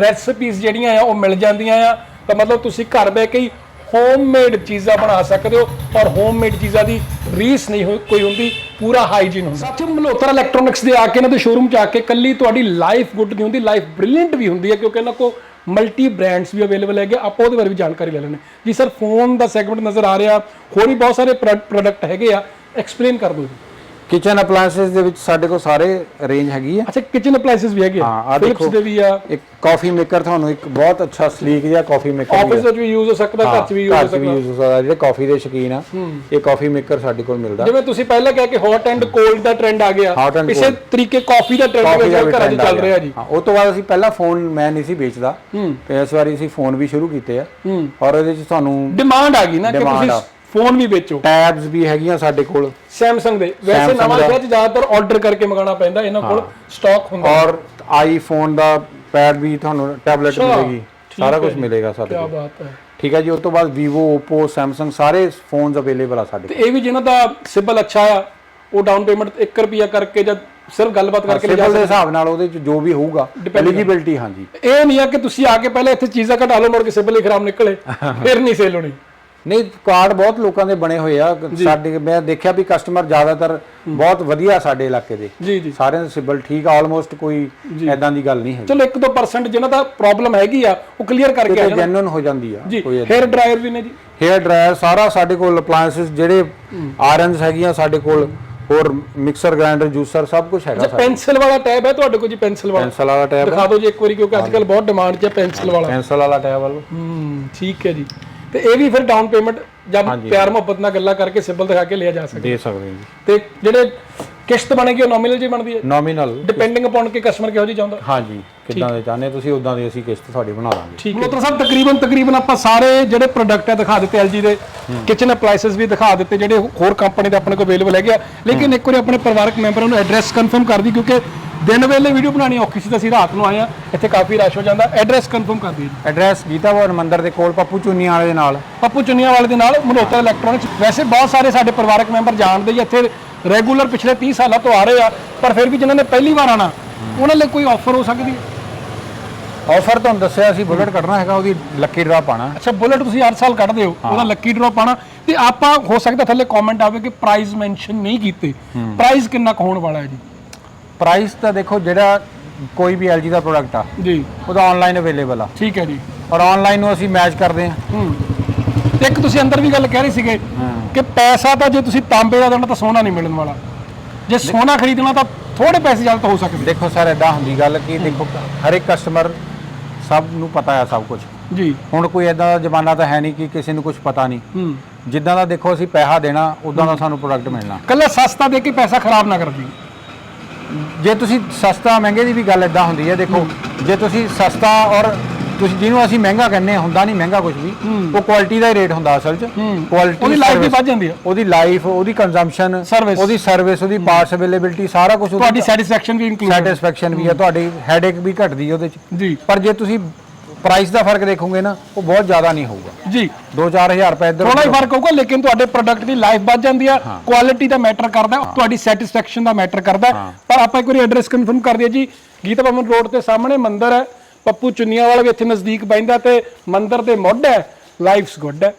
ਰੈਸਪੀਜ਼ ਜਿਹੜੀਆਂ ਆ ਉਹ ਮਿਲ ਜਾਂਦੀਆਂ ਆ। ਤਾਂ ਮਤਲਬ ਤੁਸੀਂ ਘਰ ਬੈ ਕੇ ਹੀ ਹੋਮਮੇਡ ਚੀਜ਼ਾਂ ਬਣਾ ਸਕਦੇ ਹੋ ਔਰ ਹੋਮਮੇਡ ਚੀਜ਼ਾਂ ਦੀ ਰੀਸ ਨਹੀਂ ਹੋਈ, ਕੋਈ ਹੁੰਦੀ, ਪੂਰਾ ਹਾਈਜੀਨ ਹੁੰਦਾ। ਸਾਥੀਓ, ਮਲਹੋਤਰਾ ਇਲੈਕਟ੍ਰੋਨਿਕਸ ਦੇ ਆ ਕੇ ਇਹਨਾਂ ਦੇ ਸ਼ੋਰੂਮ 'ਚ ਆ ਕੇ ਕੱਲੀ ਤੁਹਾਡੀ ਲਾਈਫ ਗੁੱਡ ਨਹੀਂ ਹੁੰਦੀ ਲਾਈਫ ਬ੍ਰਿਲੀਅੰਟ ਵੀ ਹੁੰਦੀ ਹੈ, ਕਿਉਂਕਿ ਇਹਨਾਂ ਕੋ ਮਲਟੀ ਬ੍ਰਾਂਡਸ ਵੀ ਅਵੇਲੇਬਲ ਹੈਗੇ, ਆਪਾਂ ਉਹਦੇ ਬਾਰੇ ਵੀ ਜਾਣਕਾਰੀ ਲੈ ਲੈਣੇ ਜੀ ਸਰ ਫੋਨ ਦਾ ਸੈਗਮੈਂਟ ਨਜ਼ਰ ਆ ਰਿਹਾ, ਹੋਰ ਵੀ ਬਹੁਤ ਸਾਰੇ ਪ੍ਰੋਡਕਟ ਹੈਗੇ ਆ ਐਕਸਪਲੇਨ ਕਰ ਦਿਓ ਜੀ। ਕਿਚਨ ਅਪਲਾਈਐਂਸਸ ਦੇ ਵਿੱਚ ਸਾਡੇ ਕੋਲ ਸਾਰੇ ਰੇਂਜ ਹੈਗੀ ਆ। ਅੱਛਾ ਕਿਚਨ ਅਪਲਾਈਸਸ ਵੀ ਹੈਗੇ ਹਾਂ, ਫਿਲਿਪਸ ਦੇਖੋ। ਦੇ ਵੀ ਆ। ਇੱਕ ਕਾਫੀ ਮੇਕਰ ਤੁਹਾਨੂੰ ਇੱਕ ਬਹੁਤ ਅੱਛਾ ਸਲੀਕ ਜਿਹਾ ਕਾਫੀ ਮੇਕਰ ਆਫਿਸ ਵਿੱਚ ਵੀ ਯੂਜ਼ ਹੋ ਸਕਦਾ ਘਰ 'ਚ ਵੀ ਯੂਜ਼ ਹੋ ਘਰ 'ਚ ਵੀ ਸਕਦਾ। use ਹੋ ਸਕਦਾ ਜਿਹੜੇ ਕਾਫੀ ਦੇ ਸ਼ੌਕੀਨ ਆ ਇਹ ਕਾਫੀ ਮੇਕਰ ਸਾਡੇ ਕੋਲ ਮਿਲਦਾ। ਜਿਵੇਂ ਤੁਸੀਂ ਪਹਿਲਾਂ ਕਿਹਾ ਕਿ ਹੌਟ ਐਂਡ ਕੋਲਡ ਦਾ ਟ੍ਰੈਂਡ ਆ ਗਿਆ ਇਸੇ। ਤਰੀਕੇ ਕਾਫੀ ਦਾ ਟ੍ਰੈਂਡ ਵੀ ਘਰਾਂ 'ਚ ਆ ਚੱਲ। ਰਿਹਾ ਜੀ। ਹਾਂ ਉਹ ਤੋਂ ਬਾਅਦ ਅਸੀਂ ਪਹਿਲਾਂ ਫੋਨ ਮੈਂ ਨਹੀਂ ਸੀ ਵੇਚਦਾ ਤੇ ਇਸ ਵਾਰੀ ਅਸੀਂ ਫੋਨ ਵੀ ਸ਼ੁਰੂ ਕੀਤੇ ਆ। ਔਰ ਇਹਦੇ ਵਿੱਚ ਤੁਹਾਨੂੰ ਡਿਮਾਂਡ ਆ ਗਈ ਨਾ ਕਿ ਤੁਸੀਂ ਆ। ਫੋਨ ਵੀ ਵੇਚੋ। ਟੈਬਸ ਵੀ ਹੈਗੀਆਂ ਸਾਡੇ ਕੋਲ। ਸੈਮਸੰਗ ਦੇ। ਵੈਸੇ Samsung ਨਵਾਂ ਦਾ। ਸ਼ਹਿਰ 'ਚ ਜ਼ਿਆਦਾਤਰ ਆਰਡਰ ਕਰਕੇ ਮੰਗਾਉਣਾ ਪੈਂਦਾ ਇਹਨਾਂ ਕੋਲ ਸਟਾਕ ਹੁੰਦਾ। ਔਰ ਆਈਫੋਨ ਦਾ ਪੈਡ ਵੀ ਤੁਹਾਨੂੰ ਟੈਬਲੇਟ ਅੱਛਾ, ਮਿਲੇਗੀ। ਠੀਕ ਸਾਰਾ ਹੈ ਕੁਝ ਜੀ। ਮਿਲੇਗਾ ਸਾਡੇ ਕੀ ਕੋਲ। ਬਾਤ ਹੈ। ਠੀਕ ਹੈ ਜੀ ਉਸ ਤੋਂ ਬਾਅਦ Vivo Oppo Samsung ਸਾਰੇ ਫੋਨਸ ਅਵੇਲੇਬਲ ਆ ਸਾਡੇ ਤੇ ਇਹ ਵੀ ਜਿਹਨਾਂ ਦਾ ਸਿਬਲ ਅੱਛਾ ਆ ਉਹ ਡਾਊਨ ਪੇਮੈਂਟ 1 ਰੁਪਿਆ ਕਰਕੇ ਜਾਂ ਸਿਰਫ ਗੱਲਬਾਤ ਕਰਕੇ ਲੈ ਜਾ ਸਿਬਲ ਦੇ ਹਿਸਾਬ ਨਾਲ ਉਹਦੇ ਵਿੱਚ ਜੋ ਵੀ ਹੋਊਗਾ ਐਲੀਜੀਬਿਲਟੀ ਹਾਂਜੀ। ਇਹ ਨਹੀਂ ਆ ਕਿ ਤੁਸੀਂ ਆ ਕੇ ਪਹਿਲੇ ਇੱਥੇ ਚੀਜ਼ਾਂ ਘਟਾ ਲਓ ਮੁੜ ਕੇ ਸਿਬਲ ਹੀ ਖਰਾਬ ਨਿਕਲੇ <laughs> ਫਿਰ ਨਹੀਂ ਸੇਲ ਹੋਣੀ। ਨਹੀਂ ਕਾਰਡ ਬਹੁਤ ਲੋਕਾਂ ਦੇ ਬਣੇ ਹੋਏ ਆ। ਸਾਡੇ ਮੈਂ ਦੇਖਿਆ ਵੀ ਕਸਟਮਰ ਜ਼ਿਆਦਾਤਰ ਬਹੁਤ ਵਧੀਆ ਸਾਡੇ ਇਲਾਕੇ ਦੇ। ਜੀ ਜੀ। ਸਾਰਿਆਂ ਦਾ ਸਿਬਲ ਠੀਕ ਆ ਆਲਮੋਸਟ ਕੋਈ ਐਦਾਂ ਦੀ ਗੱਲ ਨਹੀਂ ਹੈ ਚਲੋ 1-2% ਜਿਹਨਾਂ ਦਾ ਪ੍ਰੋਬਲਮ ਹੈਗੀ ਆ ਉਹ ਕਲੀਅਰ ਕਰਕੇ ਆ ਜਾਣਾ। ਜੈਨੂਨ ਹੋ ਜਾਂਦੀ ਆ। ਕੋਈ ਹੇਅਰ ਡਰਾਇਰ ਵੀ ਨੇ ਜੀ। ਹੇਅਰ ਡਰਾਇਰ ਸਾਰਾ ਸਾਡੇ ਕੋਲ ਅਪਲਾਈਐਂਸਸ ਜਿਹੜੇ ਆਇਰਨਸ ਹੈਗੀਆਂ ਸਾਡੇ ਕੋਲ ਹੋਰ ਮਿਕਸਰ ਗ੍ਰਾਈਂਡਰ ਜੂਸਰ ਸਭ ਕੁਝ ਹੈਗਾ ਸਾਡੇ ਪੈਨਸਲ ਵਾਲਾ ਟੈਬ ਹੈ ਤੁਹਾਡੇ ਕੋਲ ਜੀ ਪੈਨਸਲ ਵਾਲਾ? ਪੈਨਸਲ ਵਾਲਾ ਟੈਬ ਦਿਖਾ ਦਿਓ ਜੀ ਇੱਕ ਵਾਰੀ ਕਿਉਂਕਿ ਅੱਜ ਕੱਲ ਬਹੁਤ ਡਿਮਾਂਡ 'ਚ ਹੈ ਪੈਨਸਲ ਵਾਲਾ। ਪੈਨਸਲ ਵਾਲਾ ਟੈਬ ਵਾਲਾ। ਹੂੰ ਠੀਕ ਹੈ ਜੀ। ਤੇ ਇਹ ਵੀ ਫਿਰ ਡਾਊਨ ਪੇਮੈਂਟ ਜਦ ਪਿਆਰ ਮੁਹੱਬਤ ਨਾਲ ਗੱਲਾਂ ਕਰਕੇ ਸਿਬਲ ਦਿਖਾ ਕੇ ਲਿਆ ਜਾ ਸਕਦਾ ਦੇ ਸਕਦੇ ਹਾਂ ਜੀ। ਤੇ ਜਿਹੜੇ ਕਿਸ਼ਤ ਬਣੇਗੀ ਉਹ ਨੋਮੀਨਲ ਜੀ ਬਣਦੀ ਹੈ? ਨੋਮੀਨਲ ਡਿਪੈਂਡਿੰਗ ਅਪਨ ਕਿ ਕਸਟਮਰ ਕਿਹੋ ਜਿਹੀ ਚਾਹੁੰਦਾ। ਹਾਂਜੀ ਕਿੱਦਾਂ ਦੇ ਚਾਹਨੇ ਤੁਸੀਂ ਉਦਾਂ ਦੀ ਅਸੀਂ ਕਿਸ਼ਤ ਤੁਹਾਡੀ ਬਣਾ ਦਾਂਗੇ। ਠੀਕ ਹੈ। ਮਲੋਤਰਾ ਸਾਹਿਬ ਤਕਰੀਬਨ ਤਕਰੀਬਨ ਆਪਾਂ ਸਾਰੇ ਜਿਹੜੇ ਪ੍ਰੋਡਕਟ ਹੈ ਦਿਖਾ ਦਿੱਤੇ LG ਦੇ ਕਿਚਨ ਅਪਲਾਈਸਸ ਵੀ ਦਿਖਾ ਦਿੱਤੇ ਜਿਹੜੇ ਹੋਰ ਕੰਪਨੀ ਦੇ ਆਪਣੇ ਕੋਲ ਅਵੇਲੇਬਲ ਹੈਗੇ ਆ। ਲੇਕਿਨ ਇੱਕ ਵਾਰੀ ਆਪਣੇ ਪਰਿਵਾਰਕ ਮੈਂਬਰਾਂ ਨੂੰ ਐਡਰੈਸ ਕਨਫਰਮ ਕਰ ਦੀ ਕਿਉਂਕਿ ਦਿਨ ਵੇਲੇ ਵੀਡੀਓ ਬਣਾਉਣੀ ਔਖੀ ਸੀ ਤਾਂ ਅਸੀਂ ਰਾਤ ਨੂੰ ਆਏ ਆ ਇੱਥੇ ਕਾਫੀ ਰਸ਼ ਹੋ ਜਾਂਦਾ। ਐਡਰੈਸ ਕਨਫਰਮ ਕਰ ਦਿਓ ਐਡਰੈਸ ਗੀਤਾ ਭਵਨ ਮੰਦਿਰ ਦੇ ਕੋਲ ਪੱਪੂ ਚੁੰਨੀਆਂ ਵਾਲੇ ਦੇ ਨਾਲ। ਪੱਪੂ ਚੁੰਨੀਆਂ ਵਾਲੇ ਦੇ ਨਾਲ ਮਨੋਤਰਾ ਇਲੈਕਟ੍ਰੋਨਿਕਸ ਵੈਸੇ ਬਹੁਤ ਸਾਰੇ ਸਾਡੇ ਪਰਿਵਾਰਕ ਮੈਂਬਰ ਜਾਣਦੇ ਹੀ ਇੱਥੇ ਰੈਗੂਲਰ ਪਿਛਲੇ 30 ਸਾਲਾਂ ਤੋਂ ਆ ਰਹੇ ਆ ਪਰ ਫਿਰ ਵੀ ਜਿਨ੍ਹਾਂ ਨੇ ਪਹਿਲੀ ਵਾਰ ਆਣਾ ਉਹਨਾਂ ਲਈ ਕੋਈ ਆਫਰ ਹੋ ਸਕਦੀ ਹੈ? ਆਫਰ ਤੁਹਾਨੂੰ ਦੱਸਿਆ ਅਸੀਂ ਬੁਲਟ ਕੱਢਣਾ ਹੈਗਾ ਉਹਦੀ ਲੱਕੀ ਡਰਾ ਪਾਣਾ ਅੱਛਾ ਬੁਲਟ ਤੁਸੀਂ ਹਰ ਸਾਲ ਕੱਢਦੇ ਹੋ। ਉਹਦਾ ਲੱਕੀ ਡ੍ਰੌਪ ਆਣਾ ਤੇ ਆਪਾਂ ਹੋ ਸਕਦਾ ਥੱਲੇ ਕਮੈਂਟ ਆਵੇ ਕਿ ਪ੍ਰਾਈਸ ਮੈਂਸ਼ਨ ਨਹੀਂ ਕੀਤੇ। ਪ੍ਰਾਈਸ ਕਿੰਨਾ ਕੁ ਹੋਣ ਵਾਲਾ ਹੈ ਜੀ? ਪ੍ਰਾਈਸ ਤਾਂ ਦੇਖੋ ਜਿਹੜਾ ਕੋਈ ਵੀ LG ਦਾ ਪ੍ਰੋਡਕਟ ਆ ਜੀ। ਉਹਦਾ ਆਨਲਾਈਨ ਅਵੇਲੇਬਲ ਆ। ਠੀਕ ਹੈ ਜੀ। ਔਰ ਆਨਲਾਈਨ ਨੂੰ ਅਸੀਂ ਮੈਚ ਕਰਦੇ ਹਾਂ। ਹੂੰ। ਤੇ ਇੱਕ ਤੁਸੀਂ ਅੰਦਰ ਵੀ ਗੱਲ ਕਹਿ ਰਹੇ ਸੀਗੇ ਕਿ ਪੈਸਾ ਤਾਂ ਜੇ ਤੁਸੀਂ ਤਾਂਬੇ ਦਾ ਦੇਣਾ ਤਾਂ ਸੋਨਾ ਨਹੀਂ ਮਿਲਣ ਵਾਲਾ। ਜੇ ਸੋਨਾ ਖਰੀਦਣਾ ਤਾਂ ਥੋੜੇ ਪੈਸੇ ਜ਼ਿਆਦਾ ਤਾਂ ਹੋ ਸਕਦੇ। ਦੇਖੋ ਸਰ ਐਦਾਂ ਹੁੰਦੀ ਗੱਲ ਕਿ ਦੇਖੋ ਹਰ ਇੱਕ ਕਸਟਮਰ ਸਭ ਨੂੰ ਪਤਾ ਹੈ ਸਭ ਕੁਝ ਜੀ। ਹੁਣ ਕੋਈ ਐਦਾਂ ਦਾ ਜ਼ਮਾਨਾ ਤਾਂ ਹੈ ਨਹੀਂ ਕਿ ਕਿਸੇ ਨੂੰ ਕੁਝ ਪਤਾ ਨਹੀਂ। ਹੂੰ। ਜਿੱਦਾਂ ਦਾ ਦੇਖੋ ਅਸੀਂ ਪੈਸਾ ਦੇਣਾ ਉਦਾਂ ਦਾ ਸਾਨੂੰ ਪ੍ਰੋਡਕਟ ਮਿਲਣਾ। ਕੱਲਾ ਸਸਤਾ ਦੇ ਕੇ ਪੈਸਾ ਖਰਾਬ ਨਾ ਕਰਦੀ ਜੇ ਤੁਸੀਂ ਸਸਤਾ ਮਹਿੰਗੇ ਦੀ ਵੀ ਗੱਲ ਇਦਾਂ ਹੁੰਦੀ ਹੈ ਦੇਖੋ ਜੇ ਤੁਸੀਂ ਸਸਤਾ ਔਰ ਤੁਸੀਂ ਜਿਹਨੂੰ ਅਸੀਂ ਮਹਿੰਗਾ ਕਹਿੰਦੇ ਹਾਂ, ਹੁੰਦਾ ਨਹੀਂ ਮਹਿੰਗਾ ਕੁਝ ਵੀ ਉਹ ਕੁਆਲਿਟੀ ਦਾ ਹੀ ਰੇਟ ਹੁੰਦਾ ਅਸਲ 'ਚ। ਕੁਆਲਿਟੀ ਉਹਦੀ ਲਾਈਫ ਵੀ ਵੱਧ ਜਾਂਦੀ ਆ। ਉਹਦੀ ਲਾਈਫ ਉਹਦੀ ਕੰਜ਼ੰਪਸ਼ਨ। ਉਹਦੀ ਸਰਵਿਸ ਉਹਦੀ ਪਾਰਟਸ ਅਵੇਲੇਬਿਲਟੀ ਸਾਰਾ ਕੁਝ ਤੁਹਾਡੀ ਸੈਟੀਸਫੈਕਸ਼ਨ ਵੀ ਇਨਕਲੂਡ ਸੈਟੀਸਫੈਕਸ਼ਨ ਵੀ ਹੈ। ਤੁਹਾਡੀ ਹੈਡੇਕ ਵੀ ਘਟਦੀ ਹੈ ਉਹਦੇ 'ਚ। ਜੀ। ਪਰ ਜੇ ਤੁਸੀਂ ਪ੍ਰਾਈਸ ਦਾ ਫ਼ਰਕ ਦੇਖੋਗੇ ਨਾ ਉਹ ਬਹੁਤ ਜ਼ਿਆਦਾ ਨਹੀਂ ਹੋਊਗਾ। ਜੀ। 2-4000 ਰੁਪਏ ਇੱਧਰ ਥੋੜਾ ਹੀ ਫ਼ਰਕ ਹੋਊਗਾ ਲੇਕਿਨ ਤੁਹਾਡੇ ਪ੍ਰੋਡਕਟ ਦੀ ਲਾਈਫ ਵੱਧ ਜਾਂਦੀ ਆ ਕੁਆਲਿਟੀ ਦਾ ਮੈਟਰ ਕਰਦਾ ਤੁਹਾਡੀ ਸੈਟੀਸਫੈਕਸ਼ਨ ਦਾ ਮੈਟਰ ਕਰਦਾ। ਪਰ ਆਪਾਂ ਇੱਕ ਵਾਰੀ ਐਡਰੈਸ ਕਨਫਰਮ ਕਰ ਦਈਏ ਜੀ ਗੀਤਾ ਭਵਨ ਰੋਡ ਤੇ ਸਾਹਮਣੇ ਮੰਦਿਰ ਹੈ ਪੱਪੂ ਚੁੰਨੀਆਂ ਵਾਲਾ ਵੀ ਇੱਥੇ ਨਜ਼ਦੀਕ ਪੈਂਦਾ ਤੇ ਮੰਦਿਰ ਦੇ ਮੁੱਢ ਹੈ ਲਾਈਫਸ ਗੁੱਡ ਹੈ।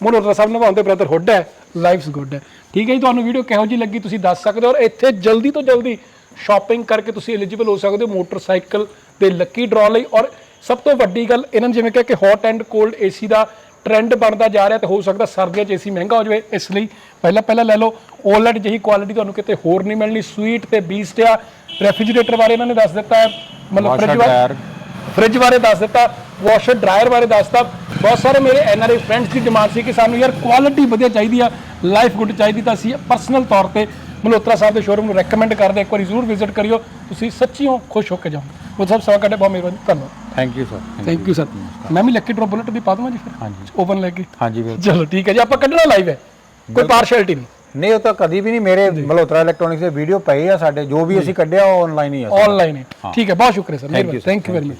ਮਨੋਤਰਾ ਸਾਹਿਬ ਨਿਭਾਉਂਦੇ ਬ੍ਰਦਰ ਹੁੱਡ ਹੈ ਲਾਈਫਸ ਗੁੱਡ ਹੈ। ਠੀਕ ਹੈ ਜੀ ਤੁਹਾਨੂੰ ਵੀਡੀਓ ਕਿਹੋ ਜੀ ਲੱਗੀ ਤੁਸੀਂ ਦੱਸ ਸਕਦੇ ਹੋ ਔਰ ਇੱਥੇ ਜਲਦੀ ਤੋਂ ਜਲਦੀ ਸ਼ਾਪਿੰਗ ਕਰਕੇ ਤੁਸੀਂ ਐਲੀਜੀਬਲ ਹੋ ਸਕਦੇ ਹੋ ਮੋਟਰਸਾਈਕਲ ਦੇ ਲੱਕੀ ਡਰਾ ਲਈ ਔਰ ਸਭ ਤੋਂ ਵੱਡੀ ਗੱਲ ਇਹਨਾਂ ਨੇ ਜਿਵੇਂ ਕਿਹਾ ਕਿ ਹੌਟ ਐਂਡ ਕੋਲਡ ਏਸੀ ਦਾ ਟ੍ਰੈਂਡ ਬਣਦਾ ਜਾ ਰਿਹਾ ਤੇ ਹੋ ਸਕਦਾ ਸਰਦੀਆਂ 'ਚ ਏਸੀ ਮਹਿੰਗਾ ਹੋ ਜਾਵੇ ਇਸ ਲਈ ਪਹਿਲਾਂ ਪਹਿਲਾਂ ਲੈ ਲਓ OLED ਜਿਹੀ ਕੁਆਲਿਟੀ ਤੁਹਾਨੂੰ ਕਿਤੇ ਹੋਰ ਨਹੀਂ ਮਿਲਣੀ ਸਵੀਟ ਤੇ ਬੀਸਟ ਆ ਰੈਫ੍ਰਿਜਰੇਟਰ ਬਾਰੇ ਇਹਨਾਂ ਨੇ ਦੱਸ ਦਿੱਤਾ ਹੈ ਮਤਲਬ ਫ੍ਰਿਜ ਬਾਰੇ। ਫ੍ਰਿਜ ਬਾਰੇ ਦੱਸ ਦਿੱਤਾ ਵਾਸ਼ਰ ਡਰਾਇਰ ਬਾਰੇ ਦੱਸਤਾ ਬਹੁਤ ਸਾਰੇ ਮੇਰੇ ਐਨਆਰਆਈ ਫਰੈਂਡਸ ਦੀ ਡਿਮਾਂਡ ਸੀ ਕਿ ਸਾਨੂੰ ਯਾਰ ਕੁਆਲਿਟੀ ਵਧੀਆ ਚਾਹੀਦੀ ਆ ਲਾਈਫ ਗੁੱਡ ਚਾਹੀਦੀ ਤਾਂ ਅਸੀਂ ਪਰਸਨਲ ਤੌਰ ਤੇ ਮਲਹੋਤਰਾ ਸਾਹਿਬ ਦੇ ਸ਼ੋਰੂਮ ਨੂੰ ਰეკਮੈਂਡ ਕਰਦੇ ਇੱਕ ਵਾਰੀ ਜ਼ਰੂਰ ਵਿਜ਼ਿਟ ਕਰਿਓ। ਤੁਸੀਂ ਸੱਚੀਓ ਖੁਸ਼ ਹੋ ਕੇ ਜਾਓ ਉਹ ਸਭ ਸਵਾ ਕੱਢੇ ਬਹੁਤ ਮਿਹਰਬਾਨੀ ਧੰਨਵਾਦ। Thank you sir thank you sir ਮੈਂ ਵੀ ਲੱਕੀ ਡ੍ਰੌਪ ਬੁਲਟ ਦੀ ਪਾ ਦਵਾਂ ਜੀ ਫਿਰ। ਹਾਂਜੀ। ਓਪਨ ਲੈ ਕੇ। ਹਾਂਜੀ ਬਿਲਕੁਲ। ਚਲੋ ਠੀਕ ਹੈ ਜੀ। ਆਪਾਂ ਕੱਢਣਾ ਲਾਈਵ ਹੈ। ਕੋਈ ਪਾਰਸ਼ੈਲਿਟੀ ਨਹੀਂ। ਨਹੀਂ ਉਹ ਤਾਂ ਕਦੀ ਵੀ ਨਹੀਂ। ਮੇਰੇ ਮਲਹੋਤਰਾ ਇਲੈਕਟ੍ਰੋਨਿਕਸ ਦੇ ਵੀਡੀਓ ਪਏ ਆ ਸਾਡੇ। ਜੋ ਵੀ ਅਸੀਂ ਕੱਢਿਆ ਉਹ ਆਨਲਾਈਨ ਹੀ ਆ ਆਨਲਾਈਨ ਹੈ। ਠੀਕ ਹੈ ਬਹੁਤ ਸ਼ੁਕਰੀਆ sir. Thank you very much